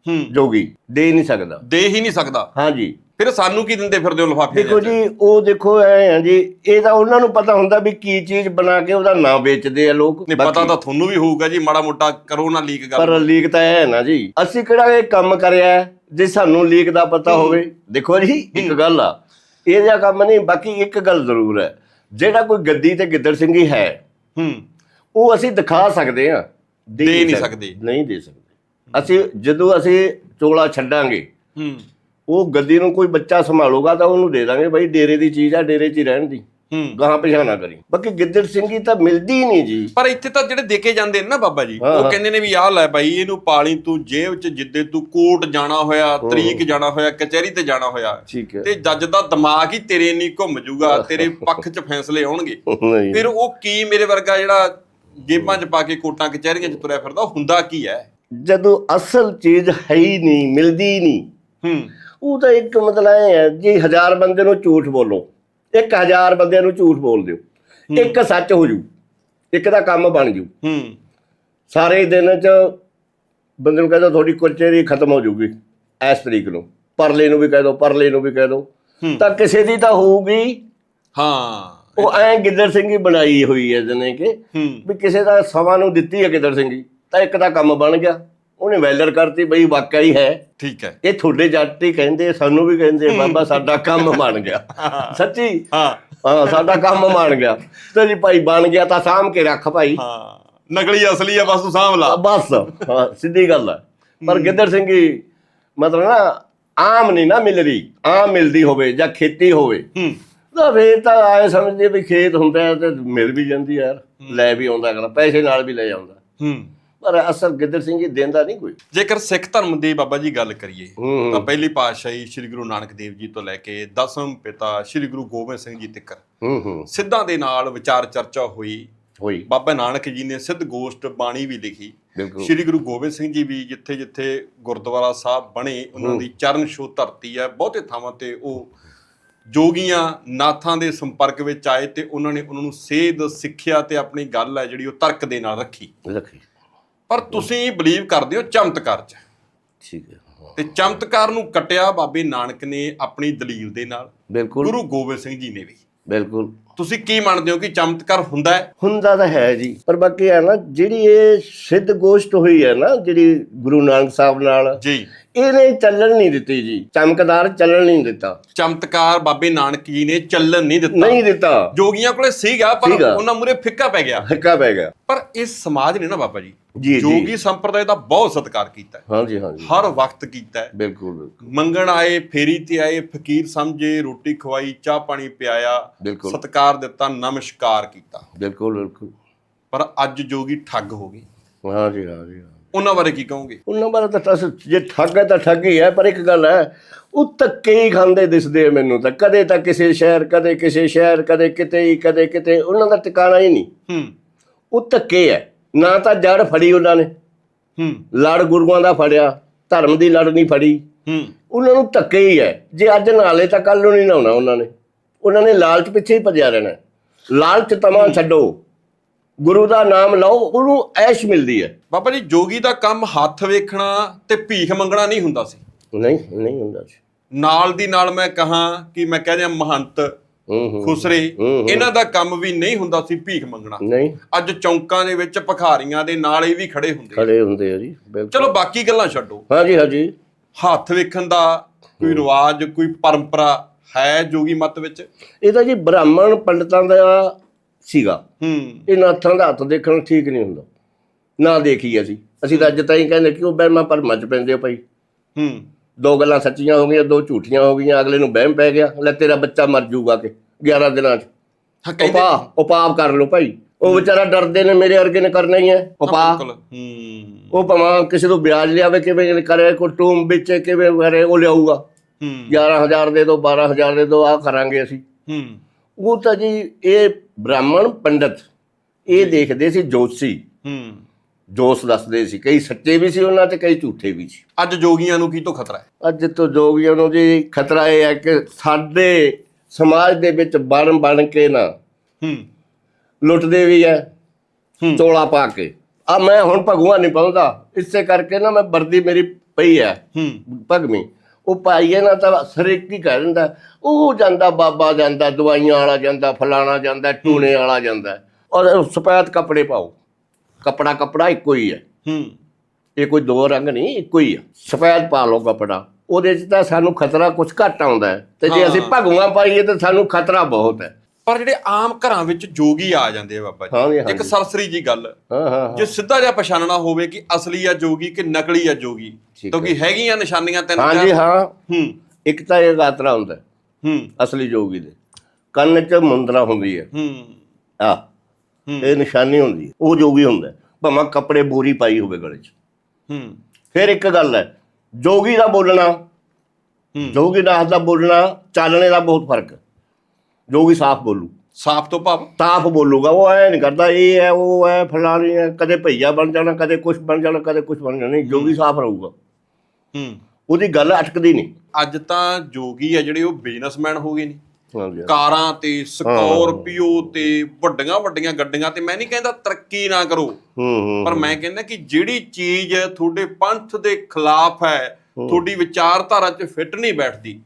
ਹੂੰ। ਜੋਗੀ। ਦੇ ਨਹੀਂ ਸਕਦਾ। ਦੇ ਹੀ ਨਹੀਂ ਸਕਦਾ। ਹਾਂਜੀ। ਫਿਰ ਸਾਨੂੰ ਕੀ ਦਿੰਦੇ ਫਿਰਦੇ ਹੋ ਲਫਾਫੇ ਦੇਖੋ ਜੀ ਉਹ ਦੇਖੋ ਐ ਆ ਜੀ ਇਹ ਤਾਂ ਉਹਨਾਂ ਨੂੰ ਪਤਾ ਹੁੰਦਾ ਵੀ ਕੀ ਚੀਜ਼ ਬਣਾ ਕੇ ਉਹਦਾ ਨਾਂ ਵੇਚਦੇ ਆ ਲੋਕ। ਨਹੀਂ ਪਤਾ ਤਾਂ ਤੁਹਾਨੂੰ ਵੀ ਹੋਊਗਾ ਜੀ ਮਾੜਾ ਮੋਟਾ ਕਰੋ ਨਾ ਲੀਕ ਗੱਲ। ਪਰ ਲੀਕ ਤਾਂ ਹੈ ਨਾ ਜੀ ਅਸੀਂ ਕਿਹੜਾ ਇਹ ਕੰਮ ਕਰਿਆ ਹੈ, ਜੇ ਸਾਨੂੰ ਲੀਕ ਦਾ ਪਤਾ ਹੋਵੇ? ਦੇਖੋ ਜੀ ਇੱਕ ਗੱਲ ਆ ਇਹ ਜਿਹਾ ਕੰਮ ਨਹੀਂ ਬਾਕੀ ਇੱਕ ਗੱਲ ਜ਼ਰੂਰ ਹੈ ਜਿਹੜਾ ਕੋਈ ਗੱਦੀ ਤੇ ਗਿੱਦੜ ਸਿੰਘੀ ਹੈ ਹੂੰ ਉਹ ਅਸੀਂ ਦਿਖਾ ਸਕਦੇ ਆ ਦੇ ਨਹੀਂ ਸਕਦੇ। ਨਹੀਂ ਦੇ ਸਕਦੇ। ਅਸੀਂ ਜਦੋਂ ਅਸੀਂ ਚੋਲਾ ਛੱਡਾਂਗੇ ਹੂੰ। ਉਹ ਗੱਦੀ ਨੂੰ ਕੋਈ ਬੱਚਾ ਸੰਭਾਲੂਗਾ ਤਾਂ ਉਹਨੂੰ ਦੇ ਦਾਂਗੇ ਬਈ ਡੇਰੇ ਦੀ ਚੀਜ਼ ਆ ਡੇਰੇ 'ਚ ਹੀ ਰਹਿਣ ਦੀ। ਹੂੰ। ਗਾਹਾਂ ਪਿਛਾਣਾ ਕਰੀ। ਬਾਕੀ ਗਿੱਦੜ ਸਿੰਘੀ ਤਾਂ ਮਿਲਦੀ ਹੀ ਨਹੀਂ ਜੀ। ਪਰ ਇੱਥੇ ਤਾਂ ਜਿਹੜੇ ਦੇ ਕੇ ਜਾਂਦੇ ਨੇ ਨਾ ਬਾਬਾ ਜੀ ਹਾਂ, ਉਹ ਹਾਂ। ਕਹਿੰਦੇ ਨੇ ਵੀ ਆਹ ਲੈ ਬਾਈ ਇਹਨੂੰ ਪਾਲੀ ਤੂੰ ਜੇਬ 'ਚ ਜਿੱਦੇ ਤੂੰ ਕੋਰਟ ਜਾਣਾ ਹੋਇਆ ਤਰੀਕ ਜਾਣਾ ਹੋਇਆ ਕਚਹਿਰੀ ਤੇ ਜਾਣਾ ਹੋਇਆ। ਠੀਕ ਹੈ। ਤੇ ਜੱਜ ਦਾ ਦਿਮਾਗ ਹੀ ਤੇਰੇ ਨਹੀਂ ਘੁੰਮ ਜਾਊਗਾ ਤੇਰੇ ਪੱਖ 'ਚ ਫੈਸਲੇ ਆਉਣਗੇ। ਨਹੀਂ। ਫਿਰ ਉਹ ਕੀ ਮੇਰੇ ਵਰਗਾ ਜਿਹੜਾ ਜੇਬਾਂ 'ਚ ਪਾ ਕੇ ਕੋਟਾਂ ਕਚਹਿਰੀਆਂ 'ਚ ਤੁਰਿਆ ਫਿਰਦਾ ਉਹ ਹੁੰਦਾ ਕੀ ਹੈ? ਜਦੋਂ ਅਸਲ ਚੀਜ਼ ਹੈ ਹੀ ਨਹੀਂ ਮਿਲਦੀ ਹੀ ਨਹੀਂ। ਹੂੰ। ਉਹ ਤਾਂ ਇੱਕ ਮਤਲਬ ਐ ਹੈ ਜੀ ਹਜ਼ਾਰ ਬੰਦੇ ਨੂੰ ਝੂਠ ਬੋਲੋ ਇੱਕ ਹਜ਼ਾਰ ਬੰਦਿਆਂ ਨੂੰ ਝੂਠ ਬੋਲ ਦਿਓ ਇੱਕ ਸੱਚ ਹੋ ਜੂ ਇੱਕ ਦਾ ਕੰਮ ਬਣ ਜੂ। ਹੂੰ। ਸਾਰੇ ਦਿਨ ਚ ਬੰਦੇ ਨੂੰ ਕਹਿੰਦਾ ਤੁਹਾਡੀ ਕਚਹਿਰੀ ਖਤਮ ਹੋ ਜੂਗੀ ਇਸ ਤਰੀਕ ਨੂੰ ਪਰਲੇ ਨੂੰ ਵੀ ਕਹਿ ਦੋ ਪਰਲੇ ਨੂੰ ਵੀ ਕਹਿ ਦੋ। ਹੂੰ। ਤਾਂ ਕਿਸੇ ਦੀ ਤਾਂ ਹੋਊਗੀ। ਹਾਂ। ਉਹ ਐ ਗਿੱਦੜ ਸਿੰਘੀ ਬਣਾਈ ਹੋਈ ਹੈ ਜਨੇ ਕਿ ਹੂੰ। ਵੀ ਕਿਸੇ ਦਾ ਸਮਾਂ ਨੂੰ ਦਿੱਤੀ ਹੈ ਗਿੱਦੜ ਸਿੰਘੀ ਤਾਂ ਇੱਕ ਦਾ ਕੰਮ ਬਣ ਗਿਆ। ਉਹਨੇ ਵੈਲਰ ਕਰਤੀ ਬਈ ਵਾਕਿਆ ਹੀ ਹੈ। ਠੀਕ ਹੈ। ਇਹ ਤੁਹਾਡੇ ਜੱਟ ਹੀ ਕਹਿੰਦੇ ਸਾਨੂੰ ਵੀ ਕਹਿੰਦੇ ਬਾਬਾ ਸਾਡਾ ਕੰਮ ਬਣ ਗਿਆ। ਸੱਚੀ? ਹਾਂ। ਹਾਂ ਸਾਡਾ ਕੰਮ ਬਣ ਗਿਆ। ਤੇ ਜੀ ਭਾਈ ਬਣ ਗਿਆ ਤਾਂ ਸਾਂਭ ਕੇ ਰੱਖ ਭਾਈ। ਹਾਂ। ਨਕਲੀ ਅਸਲੀ ਆ ਬਸ ਤੂੰ ਸਾਂਭ ਲਾ। ਬਸ ਹਾਂ ਸਿੱਧੀ ਗੱਲ ਹੈ। ਪਰ ਗਿੱਦੜ ਸਿੰਘੀ ਮਤਲਬ ਨਾ ਆਮ ਨਹੀਂ ਨਾ ਮਿਲ ਰਹੀ ਆਮ ਮਿਲਦੀ ਹੋਵੇ ਜਾਂ ਖੇਤੀ ਹੋਵੇ। ਹੂੰ। ਤਾਂ ਫੇਰ ਤਾਂ ਆਏ ਸਮਝਦੇ ਵੀ ਖੇਤ ਹੁੰਦਾ ਤੇ ਮਿਲ ਵੀ ਜਾਂਦੀ ਯਾਰ। ਲੈ ਵੀ ਆਉਂਦਾ ਅਗਲਾ ਪੈਸੇ ਨਾਲ ਵੀ ਲੈ ਜਾਂਦਾ ਹੂੰ। ਪਰ ਅਸਲ ਗਿੱਦੜ ਸਿੰਘ ਜੀ ਦਿੰਦਾ ਨਹੀਂ ਕੋਈ। ਜੇਕਰ ਸਿੱਖ ਧਰਮ ਦੀ ਬਾਬਾ ਜੀ ਗੱਲ ਕਰੀਏ ਹੂੰ। ਤਾਂ ਪਹਿਲੀ ਪਾਤਸ਼ਾਹੀ ਸ੍ਰੀ ਗੁਰੂ ਨਾਨਕ ਦੇਵ ਜੀ ਤੋਂ ਲੈ ਕੇ ਦਸਮ ਪਿਤਾ ਸ੍ਰੀ ਗੁਰੂ ਗੋਬਿੰਦ ਸਿੰਘ ਜੀ ਤੱਕ ਹੂੰ ਹੂੰ। ਸਿੱਧਾਂ ਦੇ ਨਾਲ ਵਿਚਾਰ ਚਰਚਾ ਹੋਈ। ਹੋਈ। ਬਾਬਾ ਨਾਨਕ ਜੀ ਨੇ ਸਿੱਧ ਗੋਸ਼ਟ ਬਾਣੀ ਵੀ ਲਿਖੀ। ਬਿਲਕੁਲ। ਸ੍ਰੀ ਗੁਰੂ ਗੋਬਿੰਦ ਸਿੰਘ ਜੀ ਵੀ ਜਿੱਥੇ ਜਿੱਥੇ ਗੁਰਦੁਆਰਾ ਸਾਹਿਬ ਬਣੇ ਉਹਨਾਂ ਦੀ ਚਰਨ ਛੋਹ ਧਰਤੀ ਹੈ ਬਹੁਤੇ ਥਾਵਾਂ ਤੇ ਉਹ ਜੋਗੀਆਂ ਨਾਥਾਂ ਦੇ ਸੰਪਰਕ ਵਿੱਚ ਆਏ ਤੇ ਉਹਨਾਂ ਨੇ ਉਹਨਾਂ ਨੂੰ ਸੇਧ ਸਿੱਖਿਆ ਤੇ ਆਪਣੀ ਗੱਲ ਹੈ ਜਿਹੜੀ ਉਹ ਤਰਕ ਦੇ ਨਾਲ ਰੱਖੀ। ਰੱਖੀ। ਪਰ ਤੁਸੀਂ ਬਲੀਵ ਕਰਦੇ ਹੋ ਚਮਤਕਾਰ 'ਚ। ਠੀਕ ਹੈ। ਤੇ ਚਮਤਕਾਰ ਨੂੰ ਕਟਿਆ ਬਾਬੇ ਨਾਨਕ ਨੇ ਆਪਣੀ ਦਲੀਲ ਦੇ ਨਾਲ। ਬਿਲਕੁਲ। ਗੁਰੂ ਗੋਬਿੰਦ ਸਿੰਘ ਜੀ ਨੇ ਵੀ। ਬਿਲਕੁਲ। ਤੁਸੀਂ ਕੀ ਮੰਨਦੇ ਹੋ ਕਿ ਚਮਤਕਾਰ ਹੁੰਦਾ ਹੈ? ਹੁੰਦਾ ਤਾਂ ਹੈ ਜੀ ਪਰ ਬਾਕੀ ਹੈ ਨਾ ਜਿਹੜੀ ਇਹ ਸਿੱਧ ਗੋਸ਼ਟ ਹੋਈ ਹੈ ਨਾ ਜਿਹੜੀ ਗੁਰੂ ਨਾਨਕ ਸਾਹਿਬ ਨਾਲ ਜੀ। ਇਹਨੇ ਚੱਲਣ ਨਹੀਂ ਦਿੱਤੀ ਜੀ। ਚਮਕਦਾਰ ਚੱਲਣ ਨਹੀਂ ਦਿੱਤਾ। ਚਮਤਕਾਰ ਬਾਬੇ ਨਾਨਕ ਜੀ ਨੇ ਚੱਲਣ ਨਹੀਂ ਦਿੱਤਾ। ਨਹੀਂ ਦਿੱਤਾ। ਜੋਗੀਆਂ ਕੋਲੇ ਸੀਗਾ ਪਰ ਸੀਗਾ। ਉਹਨਾਂ ਮੂਰੇ ਫਿੱਕਾ ਪੈ ਗਿਆ। ਹੱਕਾ ਪੈ ਗਿਆ। ਪਰ ਇਸ ਸਮਾਜ ਨੇ ਨਾ ਬਾਬਾ ਜੀ ਜੀ ਜੀ। ਜੋਗੀ ਸੰਪਰਦਾਇ ਦਾ ਬਹੁਤ ਸਤਿਕਾਰ ਕੀਤਾ ਹੈ। ਹਾਂਜੀ ਹਾਂਜੀ ਹਰ ਵਕਤ ਕੀਤਾ ਹੈ। ਬਿਲਕੁਲ ਬਿਲਕੁਲ। ਮੰਗਣ ਆਏ ਫੇਰੀ ਤੇ ਆਏ ਫਕੀਰ ਸਮਝੇ ਰੋਟੀ ਖਵਾਈ ਚਾਹ ਪਾਣੀ ਪਿਆਇਆ ਬਿਲਕੁਲ। ਸਤਿਕਾਰ ਦਿੱਤਾ ਨਮਸਕਾਰ ਕੀਤਾ। ਬਿਲਕੁਲ ਬਿਲਕੁਲ। ਪਰ ਅੱਜ ਜੋਗੀ ਠੱਗ ਹੋ ਗਏ ਹਾਂਜੀ ਹਾਂਜੀ ਹਾਂ। ਉਹਨਾਂ ਬਾਰੇ ਕੀ ਕਹੋਗੇ? ਉਹਨਾਂ ਬਾਰੇ ਤਾਂ ਟਸ ਜੇ ਠੱਗ ਹੈ ਤਾਂ ਠੱਗ ਹੀ ਹੈ ਪਰ ਇੱਕ ਗੱਲ ਹੈ ਉਹ ਧੱਕੇ ਹੀ ਖਾਂਦੇ ਦਿਸਦੇ ਆ ਮੈਨੂੰ ਤਾਂ। ਕਦੇ ਤਾਂ ਕਿਸੇ ਸ਼ਹਿਰ ਕਦੇ ਕਿਸੇ ਸ਼ਹਿਰ ਕਦੇ ਕਿਤੇ ਹੀ ਕਦੇ ਕਿਤੇ ਉਹਨਾਂ ਦਾ ਟਿਕਾਣਾ ਹੀ ਨਹੀਂ। ਹੂੰ। ਉਹ ਧੱਕੇ ਹੈ। ਨਾ ਤਾਂ ਜੜ ਫੜੀ ਉਹਨਾਂ ਨੇ। ਹੂੰ। ਲੜ ਗੁਰੂਆਂ ਦਾ ਫੜਿਆ ਧਰਮ ਦੀ ਲੜ ਨਹੀਂ ਫੜੀ। ਹੂੰ। ਉਹਨਾਂ ਨੂੰ ਧੱਕੇ ਹੀ ਹੈ। ਜੇ ਅੱਜ ਨਾਲੇ ਤਾਂ ਕੱਲ ਨੂੰ ਨਹੀਂ ਨਹਾਉਣਾ ਉਹਨਾਂ ਨੇ। ਉਹਨਾਂ ਨੇ ਲਾਲਚ ਪਿੱਛੇ ਹੀ ਭੱਜਿਆ ਰਹਿਣਾ। ਲਾਲਚ ਤਮਾ ਛੱਡੋ। ਗੁਰੂ ਦਾ ਨਾਮ ਲਓ ਉਹਨੂੰ ਐਸ਼ ਮਿਲਦੀ ਹੈ। ਬਾਬਾ ਜੀ ਜੋਗੀ ਦਾ ਕੰਮ ਹੱਥ ਵੇਖਣਾ ਤੇ ਭੀਖ ਮੰਗਣਾ ਨਹੀਂ ਹੁੰਦਾ ਸੀ। ਨਹੀਂ ਨਹੀਂ ਹੁੰਦਾ ਜੀ ਨਾਲ ਦੀ ਨਾਲ ਮੈਂ ਕਹਾ ਕਿ ਮੈਂ ਕਹਿ ਦਿਆਂ ਮਹੰਤ ਖੁਸਰੇ। ਇਹਨਾਂ ਦਾ ਕੰਮ ਵੀ ਨਹੀਂ ਹੁੰਦਾ ਸੀ ਭੀਖ ਮੰਗਣਾ। ਨਹੀਂ। ਅੱਜ ਚੌਂਕਾਂ ਦੇ ਵਿੱਚ ਭਖਾਰੀਆਂ ਦੇ ਨਾਲ ਹੀ ਵੀ ਖੜੇ ਹੁੰਦੇ। ਖੜੇ ਹੁੰਦੇ ਆ ਜੀ ਚਲੋ ਬਾਕੀ ਗੱਲਾਂ ਛੱਡੋ। ਹਾਂਜੀ ਹਾਂਜੀ। ਹੱਥ ਵੇਖਣ ਦਾ ਕੋਈ ਰਿਵਾਜ ਕੋਈ ਪਰੰਪਰਾ ਹੈ ਜੋਗੀ ਮਤ ਵਿੱਚ? ਇਹ ਤਾਂ ਜੀ ਬ੍ਰਾਹਮਣ ਪੰਡਤਾਂ ਦਾ ਸੀਗਾ। ਹੂੰ। ਇਹ ਨਾਥਾਂ ਦਾ ਹੱਥ ਦੇਖਣਾ ਠੀਕ ਨਹੀਂ ਹੁੰਦਾ। ਨਾ ਦੇਖੀ ਅਸੀਂ। ਅਸੀਂ ਤਾਂ ਅੱਜ ਤਾਈਂ ਕਹਿੰਦੇ ਕਿ ਉਹ ਬਹਿਮਾਂ ਭਰਮਾਂ ਚ ਪੈਂਦੇ ਆ ਭਾਈ। ਹੂੰ। ਦੋ ਗੱਲਾਂ ਸੱਚੀਆਂ ਹੋ ਗਈਆਂ ਦੋ ਝੂਠੀਆਂ ਹੋ ਗਈਆਂ ਅਗਲੇ ਨੂੰ ਵਹਿਮ ਪੈ ਗਿਆ। ਲੈ ਤੇਰਾ ਬੱਚਾ ਮਰ ਜਾਊਗਾ ਕਿ 11 ਦਿਨਾਂ ਚ। ਹਾਂ ਉਪਾ ਉਪਾਪ ਕਰ ਲਓ ਭਾਈ। ਉਹ ਵਿਚਾਰਾ ਡਰਦੇ ਨੇ ਮੇਰੇ ਵਰਗੇ ਨੇ ਕਰਨਾ ਹੀ ਹੈ। ਉਪਾ ਬਿਲਕੁਲ। ਹੂੰ। ਉਹ ਭਾਵੇਂ ਕਿਸੇ ਤੋਂ ਵਿਆਜ ਲਿਆਵੇ ਕਿਵੇਂ ਕਰੇ ਕੋਈ ਟੂਮ ਵਿੱਚ ਕਿਵੇਂ ਕਰੇ ਉਹ ਲਿਆਊਗਾ। ਹੂੰ। 11000 ਦੇ ਦੋ 12000 ਦੇ ਦੋ ਆ ਕਰਾਂਗੇ ਅਸੀਂ। ਹੂੰ। ਉਹ ਤਾਂ ਜੀ ਇਹ ਬ੍ਰਾਹਮਣ ਪੰਡਤ ਇਹ ਦੇਖਦੇ ਸੀ ਜੋਤਸੀ। ਹੂੰ। ਜੋਸ ਦੱਸਦੇ ਸੀ ਕਈ ਸੱਚੇ ਵੀ ਸੀ ਉਹਨਾਂ ਤੇ ਕਈ ਝੂਠੇ ਵੀ ਸੀ। ਅੱਜ ਜੋਗੀਆਂ ਨੂੰ ਕੀ ਤੋਂ ਖਤਰਾ ਹੈ? ਅੱਜ ਤੋਂ ਜੋਗੀਆਂ ਨੂੰ ਜੀ ਖਤਰਾ ਇਹ ਹੈ ਕਿ ਸਾਡੇ ਸਮਾਜ ਦੇ ਵਿੱਚ ਬਣ ਬਣ ਕੇ ਨਾ ਹੂੰ। ਲੁੱਟਦੇ ਵੀ ਐ ਹੂੰ। ਚੋਲਾ ਪਾ ਕੇ। ਆ ਮੈਂ ਹੁਣ ਭਗਵਾ ਨਹੀਂ ਪਾਉਂਦਾ। ਇਸੇ ਕਰਕੇ ਨਾ ਮੈਂ ਵਰਦੀ ਮੇਰੀ ਪਈ ਐ ਹੂੰ। ਭਗਵੀਂ। ਉਹ ਪਾਈਏ ਨਾ ਤਾਂ ਸਰੇਕ ਕੀ ਕਹਿ ਦਿੰਦਾ ਉਹ ਜਾਂਦਾ ਬਾਬਾ ਜਾਂਦਾ ਦਵਾਈਆਂ ਵਾਲਾ ਜਾਂਦਾ ਫਲਾਣਾ ਜਾਂਦਾ ਟੂਣੇ ਵਾਲਾ ਜਾਂਦਾ। ਔਰ ਸਫੈਦ ਕੱਪੜੇ ਪਾਓ। ਕੱਪੜਾ ਕੱਪੜਾ ਇੱਕੋ ਹੀ ਹੈ। ਹੂੰ। ਇਹ ਕੋਈ ਦੋ ਰੰਗ ਨਹੀਂ ਇੱਕੋ ਹੀ ਆ ਸਫੈਦ ਪਾ ਲਓ ਕੱਪੜਾ। ਉਹਦੇ 'ਚ ਤਾਂ ਸਾਨੂੰ ਖਤਰਾ ਕੁਝ ਘੱਟ ਆਉਂਦਾ ਹੈ। ਤੇ ਜੇ ਅਸੀਂ ਭਗਵਾ ਪਾਈਏ ਤਾਂ ਸਾਨੂੰ ਖਤਰਾ ਬਹੁਤ ਹੈ। ਪਰ ਜਿਹੜੇ ਆਮ ਘਰਾਂ ਵਿੱਚ ਜੋਗੀ ਆ ਜਾਂਦੇ ਆ ਬਾਬਾ ਜੀ। ਇੱਕ ਸਰਸਰੀ ਜੀ ਗੱਲ। ਹਾਂ ਹਾਂ ਹਾਂ। ਜੇ ਸਿੱਧਾ ਜਿਹਾ ਪਛਾਣਨਾ ਹੋਵੇ ਕਿ ਅਸਲੀ ਆ ਜੋਗੀ ਕਿ ਨਕਲੀ ਆ ਜੋਗੀ ਠੀਕ ਕਿਉਂਕਿ ਹੈਗੀਆਂ ਨਿਸ਼ਾਨੀਆਂ ਤਿੰਨ ਹਾਂਜੀ ਚਾਰ। ਹਾਂ। ਹੂੰ। ਇੱਕ ਤਾਂ ਇਹ ਗਾਤਰਾ ਹੁੰਦਾ ਹੈ, ਹੂੰ। ਅਸਲੀ ਜੋਗੀ ਦੇ। ਕੰਨ 'ਚ ਮੁੰਦਰਾ ਹੁੰਦੀ ਹੈ। ਹੂੰ। ਆ ਹੂੰ। ਇਹ ਨਿਸ਼ਾਨੀ ਹੁੰਦੀ ਹੈ। ਉਹ ਜੋਗੀ ਹੁੰਦਾ ਹੈ। ਭਾਵੇਂ ਕੱਪੜੇ ਬੋਰੀ ਪਾਈ ਹੋਵੇ ਗਲੇ 'ਚ। ਹੂੰ। ਫਿਰ ਇੱਕ ਗੱਲ ਹੈ ਜੋਗੀ ਦਾ ਬੋਲਣਾ ਹੂੰ। ਜੋਗੀ ਦਾ ਦਾ ਬੋਲਣਾ ਚਾਲਣੇ ਦਾ ਬਹੁਤ ਫ਼ਰਕ ਹੈ। ਜੋਗੀ ਸਾਫ਼ ਬੋਲੂ। ਸਾਫ਼ ਤੋਂ ਭਾਵ? ਸਾਫ਼ ਬੋਲੂਗਾ ਉਹ ਐ ਨਹੀਂ ਕਰਦਾ ਇਹ ਹੈ ਉਹ ਹੈ ਫਲਾਣੀ ਹੈ ਕਦੇ ਭਈਆ ਬਣ ਜਾਣਾ ਕਦੇ ਕੁਝ ਬਣ ਜਾਣਾ ਕਦੇ ਕੁਝ ਬਣ ਜਾਣਾ ਨਹੀਂ ਜੋਗੀ ਸਾਫ਼ ਰਹੂਗਾ। ਹੂੰ। ਉਹਦੀ ਗੱਲ ਅਟਕਦੀ ਨਹੀਂ। ਅੱਜ ਤਾਂ ਜੋਗੀ ਆ ਜਿਹੜੇ ਉਹ ਬਿਜ਼ਨਸਮੈਨ ਹੋ ਗਏ ਨੇ। ਹਾਂਜੀ। ਕਾਰਾਂ ਤੇ ਸਕਾਰਪੀਓ ਤੇ ਵੱਡੀਆਂ ਵੱਡੀਆਂ ਗੱਡੀਆਂ ਤੇ ਮੈਂ ਨਹੀਂ ਕਹਿੰਦਾ ਤਰੱਕੀ ਨਾ ਕਰੋ। ਹੂੰ ਹੂੰ ਪਰ ਮੈਂ ਕਹਿੰਦਾ ਕਿ ਜਿਹੜੀ ਚੀਜ਼ ਤੁਹਾਡੇ ਪੰਥ ਦੇ ਖਿਲਾਫ ਹੈ ਤੁਹਾਡੀ ਵਿਚਾਰਧਾਰਾ 'ਚ ਫਿੱਟ ਨਹੀਂ ਬੈਠਦੀ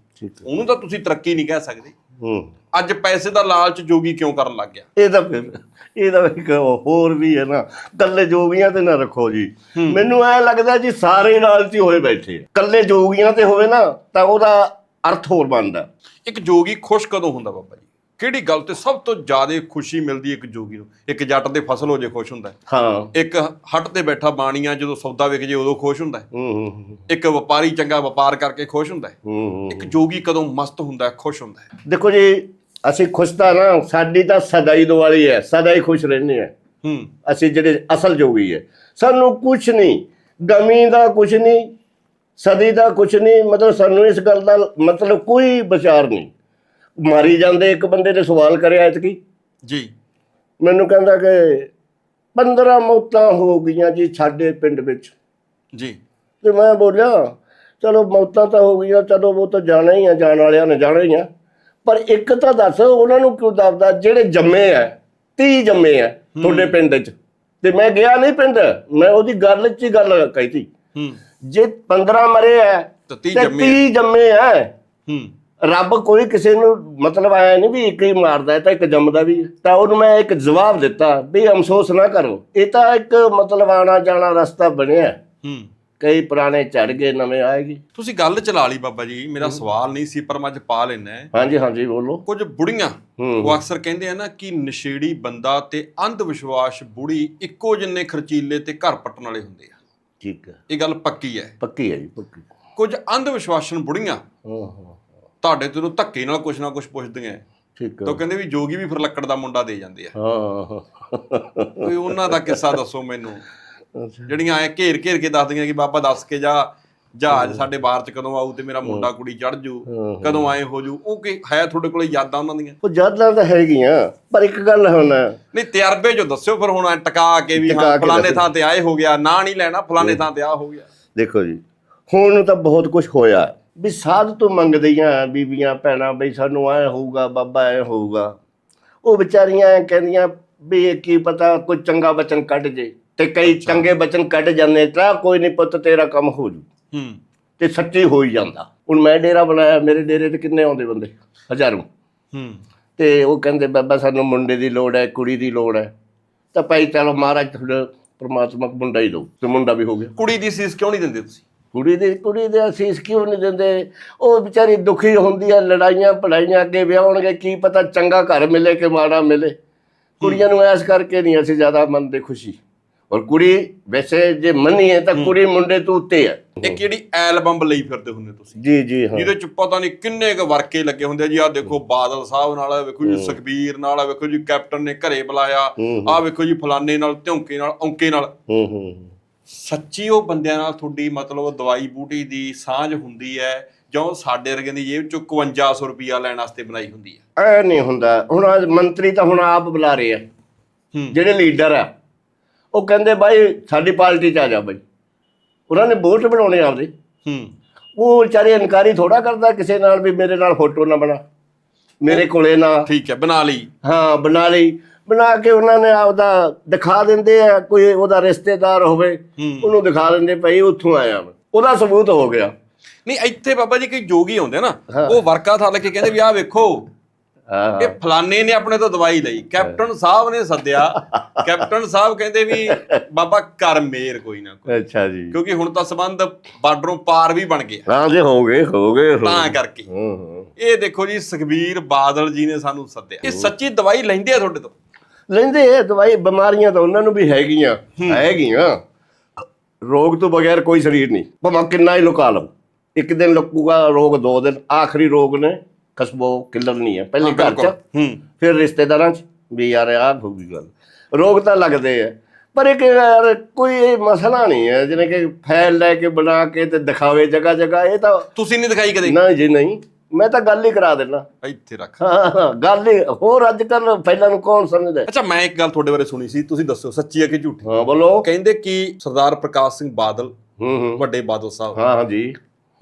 ਉਹਨੂੰ ਤਾਂ ਤੁਸੀਂ ਤਰੱਕੀ ਨਹੀਂ ਕਹਿ ਸਕਦੇ। ਹੂੰ। ਅੱਜ ਪੈਸੇ ਦਾ ਲਾਲਚ ਜੋਗੀ ਕਿਉਂ ਕਰਨ ਲੱਗ ਗਿਆ? ਇਹ ਤਾਂ ਫਿਰ ਇਹ ਤਾਂ ਇੱਕ ਹੋਰ ਵੀ ਹੈ ਨਾ। ਕੱਲੇ ਜੋਗੀਆਂ ਤੇ ਨਾ ਰੱਖੋ ਜੀ। ਮੈਨੂੰ ਐ ਲੱਗਦਾ ਜੀ ਸਾਰੇ ਲਾਲਚੀ ਹੋਏ ਬੈਠੇ। ਕੱਲੇ ਜੋਗੀਆਂ ਤੇ ਹੋਵੇ ਨਾ ਤਾਂ ਉਹਦਾ ਅਰਥ ਹੋਰ ਬਣਦਾ। ਇੱਕ ਜੋਗੀ ਖੁਸ਼ ਕਦੋਂ ਹੁੰਦਾ ਬਾਬਾ ਜੀ? ਕਿਹੜੀ ਗੱਲ ਤੇ ਸਭ ਤੋਂ ਜ਼ਿਆਦਾ ਖੁਸ਼ੀ ਮਿਲਦੀ ਹੈ ਇੱਕ ਜੋਗੀ ਨੂੰ? ਇੱਕ ਜੱਟ ਦੇ ਫਸਲ ਹੋ ਜੇ ਖੁਸ਼ ਹੁੰਦਾ ਹੈ। ਹਾਂ। ਇੱਕ ਹੱਟ ਤੇ ਬੈਠਾ ਬਾਣੀਆਂ ਜਦੋਂ ਸੌਦਾ ਵਿਕ ਜੇ ਉਦੋਂ ਖੁਸ਼ ਹੁੰਦਾ ਹੈ। ਹੂੰ ਹੂੰ ਇੱਕ ਵਪਾਰੀ ਚੰਗਾ ਵਪਾਰ ਕਰਕੇ ਖੁਸ਼ ਹੁੰਦਾ ਹੈ। ਹੂੰ ਹੂੰ ਇੱਕ ਜੋਗੀ ਕਦੋਂ ਮਸਤ ਹੁੰਦਾ ਹੈ ਖੁਸ਼ ਹੁੰਦਾ ਹੈ। ਦੇਖੋ ਜੀ ਅਸੀਂ ਖੁਸ਼ ਤਾਂ ਨਾ ਸਾਡੀ ਤਾਂ ਸਦਾ ਹੀ ਦਿਵਾਲੀ ਹੈ ਸਦਾ ਹੀ ਖੁਸ਼ ਰਹਿੰਦੇ ਆ ਹੂੰ। ਅਸੀਂ ਜਿਹੜੇ ਅਸਲ ਜੋਗੀ ਹੈ। ਸਾਨੂੰ ਕੁਝ ਨਹੀਂ ਗਮੀ ਦਾ ਕੁਝ ਨਹੀਂ ਸਦੀ ਦਾ ਕੁਝ ਨਹੀਂ ਮਤਲਬ ਸਾਨੂੰ ਇਸ ਗੱਲ ਦਾ ਮਤਲਬ ਕੋਈ ਵਿਚਾਰ ਨਹੀਂ। ਮਾਰੀ ਜਾਂਦੇ ਇੱਕ ਬੰਦੇ ਨੇ ਸਵਾਲ ਕਰਿਆ ਇਤਕੀ ਜੀ। ਮੈਨੂੰ ਕਹਿੰਦਾ ਕਿ 15 ਮੌਤਾਂ ਹੋ ਗਈਆਂ ਜੀ ਸਾਡੇ ਪਿੰਡ ਵਿੱਚ। ਜੀ। ਤੇ ਮੈਂ ਬੋਲਿਆ ਚਲੋ ਮੌਤਾਂ ਤਾਂ ਹੋ ਗਈਆਂ ਚਲੋ ਉਹ ਤਾਂ ਜਾਣਾ ਹੀ ਆ ਜਾਣ ਵਾਲਿਆਂ ਨੇ ਜਾਣਾ ਹੀ ਆ। ਪਰ ਇੱਕ ਤਾਂ ਦੱਸ ਉਹਨਾਂ ਨੂੰ ਕਿਉਂ ਦੱਸਦਾ ਜਿਹੜੇ ਜੰਮੇ ਆ 30 ਜੰਮੇ ਆ ਤੁਹਾਡੇ ਪਿੰਡ 'ਚ। ਤੇ ਮੈਂ ਗਿਆ ਨਹੀਂ ਪਿੰਡ ਮੈਂ ਉਹਦੀ ਗੱਲ 'ਚ ਹੀ ਗੱਲ ਕਹੀਤੀ ਹੂੰ। ਜੇ 15 ਮਰੇ ਆ ਤਾਂ 30 ਤੇ ਜੰਮੇ 30 ਜੰਮੇ ਆ। ਹੂੰ। ਰੱਬ ਕੋਈ ਕਿਸੇ ਨੂੰ ਮਤਲਬ ਆਇਆ ਨਹੀਂ ਵੀ ਇੱਕ ਹੀ ਮਾਰਦਾ ਹੈ ਤਾਂ ਇੱਕ ਜੰਮਦਾ ਵੀ। ਤਾਂ ਉਹਨੂੰ ਮੈਂ ਇੱਕ ਜਵਾਬ ਦਿੱਤਾ ਵੀ ਅਫਸੋਸ ਨਾ ਕਰੋ। ਇਹ ਤਾਂ ਇੱਕ ਮਤਲਬ ਆਣਾ ਜਾਣਾ ਰਸਤਾ ਬਣਿਆ। ਹੂੰ। ਕਈ ਪੁਰਾਣੇ ਝੜ ਗਏ ਨਵੇਂ ਆਏਗੀ। ਤੁਸੀਂ ਗੱਲ ਚਲਾ ਲਈ ਬਾਬਾ ਜੀ ਮੇਰਾ ਸਵਾਲ ਨਹੀਂ ਸੀ ਪਰ ਮੈਂ ਅੱਜ ਪਾ ਲੈਣਾ ਹਾਂਜੀ ਹਾਂਜੀ ਬੋਲੋ। ਕੁਝ ਬੁੜੀਆਂ ਉਹ ਅਕਸਰ ਕਹਿੰਦੇ ਆ ਨਾ ਕਿ ਨਸ਼ੇੜੀ ਬੰਦਾ ਤੇ ਅੰਧ ਵਿਸ਼ਵਾਸ ਬੁੜੀ ਇੱਕੋ ਜਿੰਨੇ ਖਰਚੀਲੇ ਤੇ ਘਰ ਪੱਟਣ ਵਾਲੇ ਹੁੰਦੇ ਆ। ਠੀਕ ਹੈ। ਇਹ ਗੱਲ ਪੱਕੀ ਹੈ। ਪੱਕੀ ਹੈ ਜੀ ਪੱਕੀ। ਕੁਝ ਅੰਧ ਵਿਸ਼ਵਾਸਨ ਬੁੜੀਆਂ ਹਾਂ ਹਾਂ। ਤੁਹਾਡੇ ਤੋਂ ਧੱਕੇ ਨਾਲ ਕੁਛ ਨਾ ਕੁਛ ਪੁੱਛਦੀਆਂ। ਠੀਕ ਤਾਂ ਕਹਿੰਦੇ ਵੀ ਜੋਗੀ ਵੀ ਫਿਰ ਲੱਕੜ ਦਾ ਮੁੰਡਾ ਦੇ ਜਾਂਦੇ ਆ। ਹਾਂ। ਕੋਈ ਉਹਨਾਂ ਦਾ ਕਿੱਸਾ ਦੱਸੋ ਮੈਨੂੰ। ਜਿਹੜੀਆਂ ਐ ਘੇਰ ਘੇਰ ਕੇ ਦੱਸਦੀਆਂ ਕਿ ਬਾਬਾ ਦੱਸ ਕੇ ਜਾ ਜਹਾਜ਼ ਸਾਡੇ ਬਾਹਰ ਚ ਕਦੋਂ ਆਊ ਤੇ ਮੇਰਾ ਮੁੰਡਾ ਕੁੜੀ ਚੜ ਜੂ ਕਦੋਂ ਆਏ ਹੋ ਜੂ ਉਹ ਕੀ ਹੈ ਤੁਹਾਡੇ ਕੋਲੇ ਯਾਦਾਂ ਉਹਨਾਂ ਦੀਆਂ? ਉਹ ਜਾਦਾਂ ਤਾਂ ਹੈਗੀਆਂ ਪਰ ਇੱਕ ਗੱਲ ਹੁਣ। ਨਹੀਂ ਤਜਰਬੇ ਜੋ ਦੱਸਿਓ ਫਿਰ ਹੁਣ ਟਕਾ ਕੇ ਵੀ ਹਾਂ ਫਲਾਣੇ। ਥਾਂ ਤੇ ਆਏ ਹੋ ਗਿਆ ਨਾ ਨਹੀਂ ਲੈਣਾ ਫਲਾਣੇ ਥਾਂ ਤੇ ਆ ਹੋ ਗਿਆ। ਦੇਖੋ ਜੀ ਹੁਣ ਨੂੰ ਤਾਂ ਬਹੁਤ ਕੁਝ ਹੋਇਆ। ਵੀ ਸਾਧ ਤੋਂ ਮੰਗਦੀਆਂ ਬੀਬੀਆਂ ਭੈਣਾਂ ਬਈ ਸਾਨੂੰ ਐ ਹੋਊਗਾ ਬਾਬਾ ਐ ਹੋਊਗਾ। ਉਹ ਵਿਚਾਰੀਆਂ ਕਹਿੰਦੀਆਂ ਵੀ ਇਹ ਕੀ ਪਤਾ ਕੋਈ ਚੰਗਾ ਬਚਨ ਕੱਢ ਜੇ ਤੇ ਕਈ ਚੰਗੇ ਬਚਨ ਕੱਢ ਜਾਂਦੇ ਤਾਂ ਕੋਈ ਨਹੀਂ ਪੁੱਤ ਤੇਰਾ ਕੰਮ ਹੋ ਜੂ। ਹੂੰ। ਤੇ ਸੱਚੀ ਹੋ ਹੀ ਜਾਂਦਾ। ਹੁਣ ਮੈਂ ਡੇਰਾ ਬਣਾਇਆ ਮੇਰੇ ਡੇਰੇ ਤੇ ਕਿੰਨੇ ਆਉਂਦੇ ਬੰਦੇ? ਹਜ਼ਾਰਾਂ। ਹੂੰ। ਤੇ ਉਹ ਕਹਿੰਦੇ ਬਾਬਾ ਸਾਨੂੰ ਮੁੰਡੇ ਦੀ ਲੋੜ ਹੈ ਕੁੜੀ ਦੀ ਲੋੜ ਹੈ ਤਾਂ ਭਾਈ ਚਲੋ ਮਹਾਰਾਜ ਤੁਹਾਡਾ ਪ੍ਰਮਾਤਮਾ ਮੁੰਡਾ ਹੀ ਦੋ ਤੇ ਮੁੰਡਾ ਵੀ ਹੋ ਗਿਆ। ਕੁੜੀ ਦੀ ਸੀਸ ਕਿਉਂ ਨਹੀਂ ਦਿੰਦੇ ਤੁਸੀਂ? ਕੁੜੀ ਦੇ ਕੁੜੀ ਦੇ ਅਸੀਸ ਕਿਉਂ ਨਹੀਂ ਦਿੰਦੇ? ਉਹ ਵਿਚਾਰੀ ਦੁਖੀ ਹੁੰਦੀ ਹੈ ਲੜਾਈਆਂ ਪੜਾਈਆਂ ਅੱਗੇ ਵਿਆਹਣਗੇ ਕੀ ਪਤਾ ਚੰਗਾ ਘਰ ਮਿਲੇ ਕਿ ਮਾੜਾ ਮਿਲੇ। ਕੁੜੀਆਂ ਨੂੰ ਐਸ ਕਰਕੇ ਨਹੀਂ ਅਸੀਂ ਜ਼ਿਆਦਾ ਮੰਨਦੇ ਖੁਸ਼ੀ। ਔਰ ਕੁੜੀ ਵੈਸੇ ਜੇ ਮੰਨੀਏ ਤਾਂ ਕੁੜੀ ਮੁੰਡੇ ਤੋਂ ਉੱਤੇ ਹੈ ਇੱਕ ਜਿਹੜੀ ਐਲਬਮ ਲਈ ਫਿਰਦੇ ਹੁੰਦੇ ਤੁਸੀਂ? ਜੀ ਜੀ ਹਾਂ। ਜਿਹਦੇ ਚ ਪਤਾ ਨਹੀਂ ਕਿੰਨੇ ਕ ਵਰਕੇ ਲੱਗੇ ਹੁੰਦੇ ਆ ਜੀ ਆਹ ਦੇਖੋ ਬਾਦਲ ਸਾਹਿਬ ਨਾਲ ਆਹ ਵੇਖੋ ਜੀ ਸੁਖਬੀਰ ਨਾਲ ਆਹ ਵੇਖੋ ਜੀ ਕੈਪਟਨ ਨੇ ਘਰੇ ਬੁਲਾਇਆ ਆਹ ਵੇਖੋ ਜੀ ਫਲਾਨੇ ਨਾਲ ਧੌਂਕੇ ਨਾਲ ਔਂਕੇ ਨਾਲ। ਹੂੰ ਹੂੰ। ਸੱਚੀ ਉਹ ਬੰਦਿਆਂ ਨਾਲ ਤੁਹਾਡੀ ਮਤਲਬ ਦਵਾਈ ਬੂਟੀ ਦੀ ਸਾਂਝ ਹੁੰਦੀ ਹੈ ਜੋ ਸਾਡੇ ਵਰਗੇ ਦੀ ਜੇਬ ਚੋਂ 5100 ਰੁਪਿਆ ਲੈਣ ਵਾਸਤੇ ਬਣਾਈ ਹੁੰਦੀ ਹੈ? ਐ ਨਹੀਂ ਹੁੰਦਾ। ਹੁਣ ਅੱਜ ਮੰਤਰੀ ਤਾਂ ਹੁਣ ਆਪ ਬੁਲਾ ਰਹੇ ਆ। ਜਿਹੜੇ ਲੀਡਰ ਆ ਉਹ ਕਹਿੰਦੇ ਬਾਈ ਸਾਡੀ ਪਾਰਟੀ ਚ ਆ ਜਾ ਬਾਈ। ਉਹਨਾਂ ਨੇ ਵੋਟ ਬਣਾਉਣੇ ਆਪਦੇ। ਹੂੰ। ਉਹ ਵਿਚਾਰੇ ਇਨਕਾਰੀ ਥੋੜਾ ਕਰਦਾ ਕਿਸੇ ਨਾਲ ਵੀ ਮੇਰੇ ਨਾਲ ਫੋਟੋ ਨਾ ਬਣਾ। ਮੇਰੇ ਕੋਲੇ ਨਾ। ਠੀਕ ਹੈ ਬਣਾ ਲਈ। ਹਾਂ ਬਣਾ ਲਈ। ਬਣਾ ਕੇ ਉਹਨਾਂ ਨੇ ਆਪਦਾ ਦਿਖਾ ਦਿੰਦੇ ਆ ਕੋਈ ਉਹਦਾ ਰਿਸ਼ਤੇਦਾਰ ਹੋਵੇ ਉਹਨੂੰ ਦਿਖਾ ਦਿੰਦੇ ਭਾਈ ਉੱਥੋਂ ਆਇਆ ਮੈਂ ਉਹਦਾ ਸਬੂਤ ਹੋ ਗਿਆ। ਨਹੀਂ ਇੱਥੇ ਬਾਬਾ ਜੀ ਕਈ ਜੋਗੀ ਹੁੰਦੇ ਨਾ। ਉਹ ਵਰਕਾ ਥਾ ਲੈ ਕੇ ਕਹਿੰਦੇ ਵੀ ਆਹ ਵੇਖੋ ਇਹ ਫਲਾਨੇ ਨੇ ਆਪਣੇ ਤੋਂ ਦਵਾਈ ਲਈ। ਕੈਪਟਨ ਸਾਹਿਬ ਨੇ ਸੱਦਿਆ। ਕੈਪਟਨ ਸਾਹਿਬ ਕਹਿੰਦੇ ਵੀ ਬਾਬਾ ਕਰ ਮੇਰ ਕੋਈ ਨਾ ਕੋਈ। ਅੱਛਾ ਜੀ। ਕਿਉਂਕਿ ਹੁਣ ਤਾਂ ਸਬੰਧ ਬਾਰਡਰੋਂ ਪਾਰ ਵੀ ਬਣ ਗਏ ਹਾਂ ਜੀ ਹੋ ਗਏ ਹੋ ਗਏ ਤਾਂ। ਕਰਕੇ। ਇਹ ਦੇਖੋ ਜੀ ਸੁਖਬੀਰ ਬਾਦਲ ਜੀ ਨੇ ਸਾਨੂੰ ਸੱਦਿਆ। ਇਹ ਸੱਚੀ ਦਵਾਈ ਲੈਂਦੇ ਆ ਤੁਹਾਡੇ ਤੋਂ? ਲੈਂਦੇ ਇਹ ਦਵਾਈ ਬਿਮਾਰੀਆਂ ਤਾਂ ਉਹਨਾਂ ਨੂੰ ਵੀ ਹੈਗੀਆਂ ਹੈਗੀਆਂ। ਰੋਗ ਤੋਂ ਬਗੈਰ ਕੋਈ ਸਰੀਰ ਨਹੀਂ। ਭਾਵੇਂ ਕਿੰਨਾ ਹੀ ਲੁਕਾ ਲਓ। ਇੱਕ ਦਿਨ ਲੁਕੂਗਾ ਰੋਗ ਦੋ ਦਿਨ ਆਖਰੀ ਰੋਗ ਨੇ ਖਸਬੋ ਕਿੱਲਰ ਨਹੀਂ ਹੈ। ਪਹਿਲੇ ਘਰ ਚ। ਫਿਰ ਰਿਸ਼ਤੇਦਾਰਾਂ ਚ ਵੀ ਯਾਰ ਆਹ ਹੋ ਗਈ ਗੱਲ। ਰੋਗ ਤਾਂ ਲੱਗਦੇ ਆ। ਪਰ ਇੱਕ ਯਾਰ ਕੋਈ ਮਸਲਾ ਨਹੀਂ ਹੈ ਜਿਵੇਂ ਕਿ ਫੈਲ ਲੈ ਕੇ ਬਣਾ ਕੇ ਤੇ ਦਿਖਾਵੇ ਜਗ੍ਹਾ ਜਗ੍ਹਾ ਇਹ ਤਾਂ ਤੁਸੀਂ ਨਹੀਂ ਦਿਖਾਈ ਕਦੇ? ਨਹੀਂ ਜੀ ਨਹੀਂ। ਮੈਂ ਤਾਂ ਗੱਲ ਹੀ ਕਰਾ ਦੇਣਾ ਇੱਥੇ ਰੱਖ। ਹਾਂ ਗੱਲ ਹੀ ਹੋਰ ਅੱਜ ਕੱਲ ਪਹਿਲਾਂ ਨੂੰ ਕੌਣ ਸਮਝਦਾ? ਅੱਛਾ ਮੈਂ ਇੱਕ ਗੱਲ ਤੁਹਾਡੇ ਬਾਰੇ ਸੁਣੀ ਸੀ ਤੁਸੀਂ ਦੱਸੋ ਸੱਚੀ ਹੈ ਕਿ ਝੂਠੀ? ਹਾਂ ਬੋਲੋ। ਕਹਿੰਦੇ ਕਿ ਸਰਦਾਰ ਪ੍ਰਕਾਸ਼ ਸਿੰਘ ਬਾਦਲ ਹੂੰ ਹੂੰ। ਵੱਡੇ ਬਾਦਲ ਸਾਹਿਬ। ਹਾਂ ਹਾਂ ਜੀ।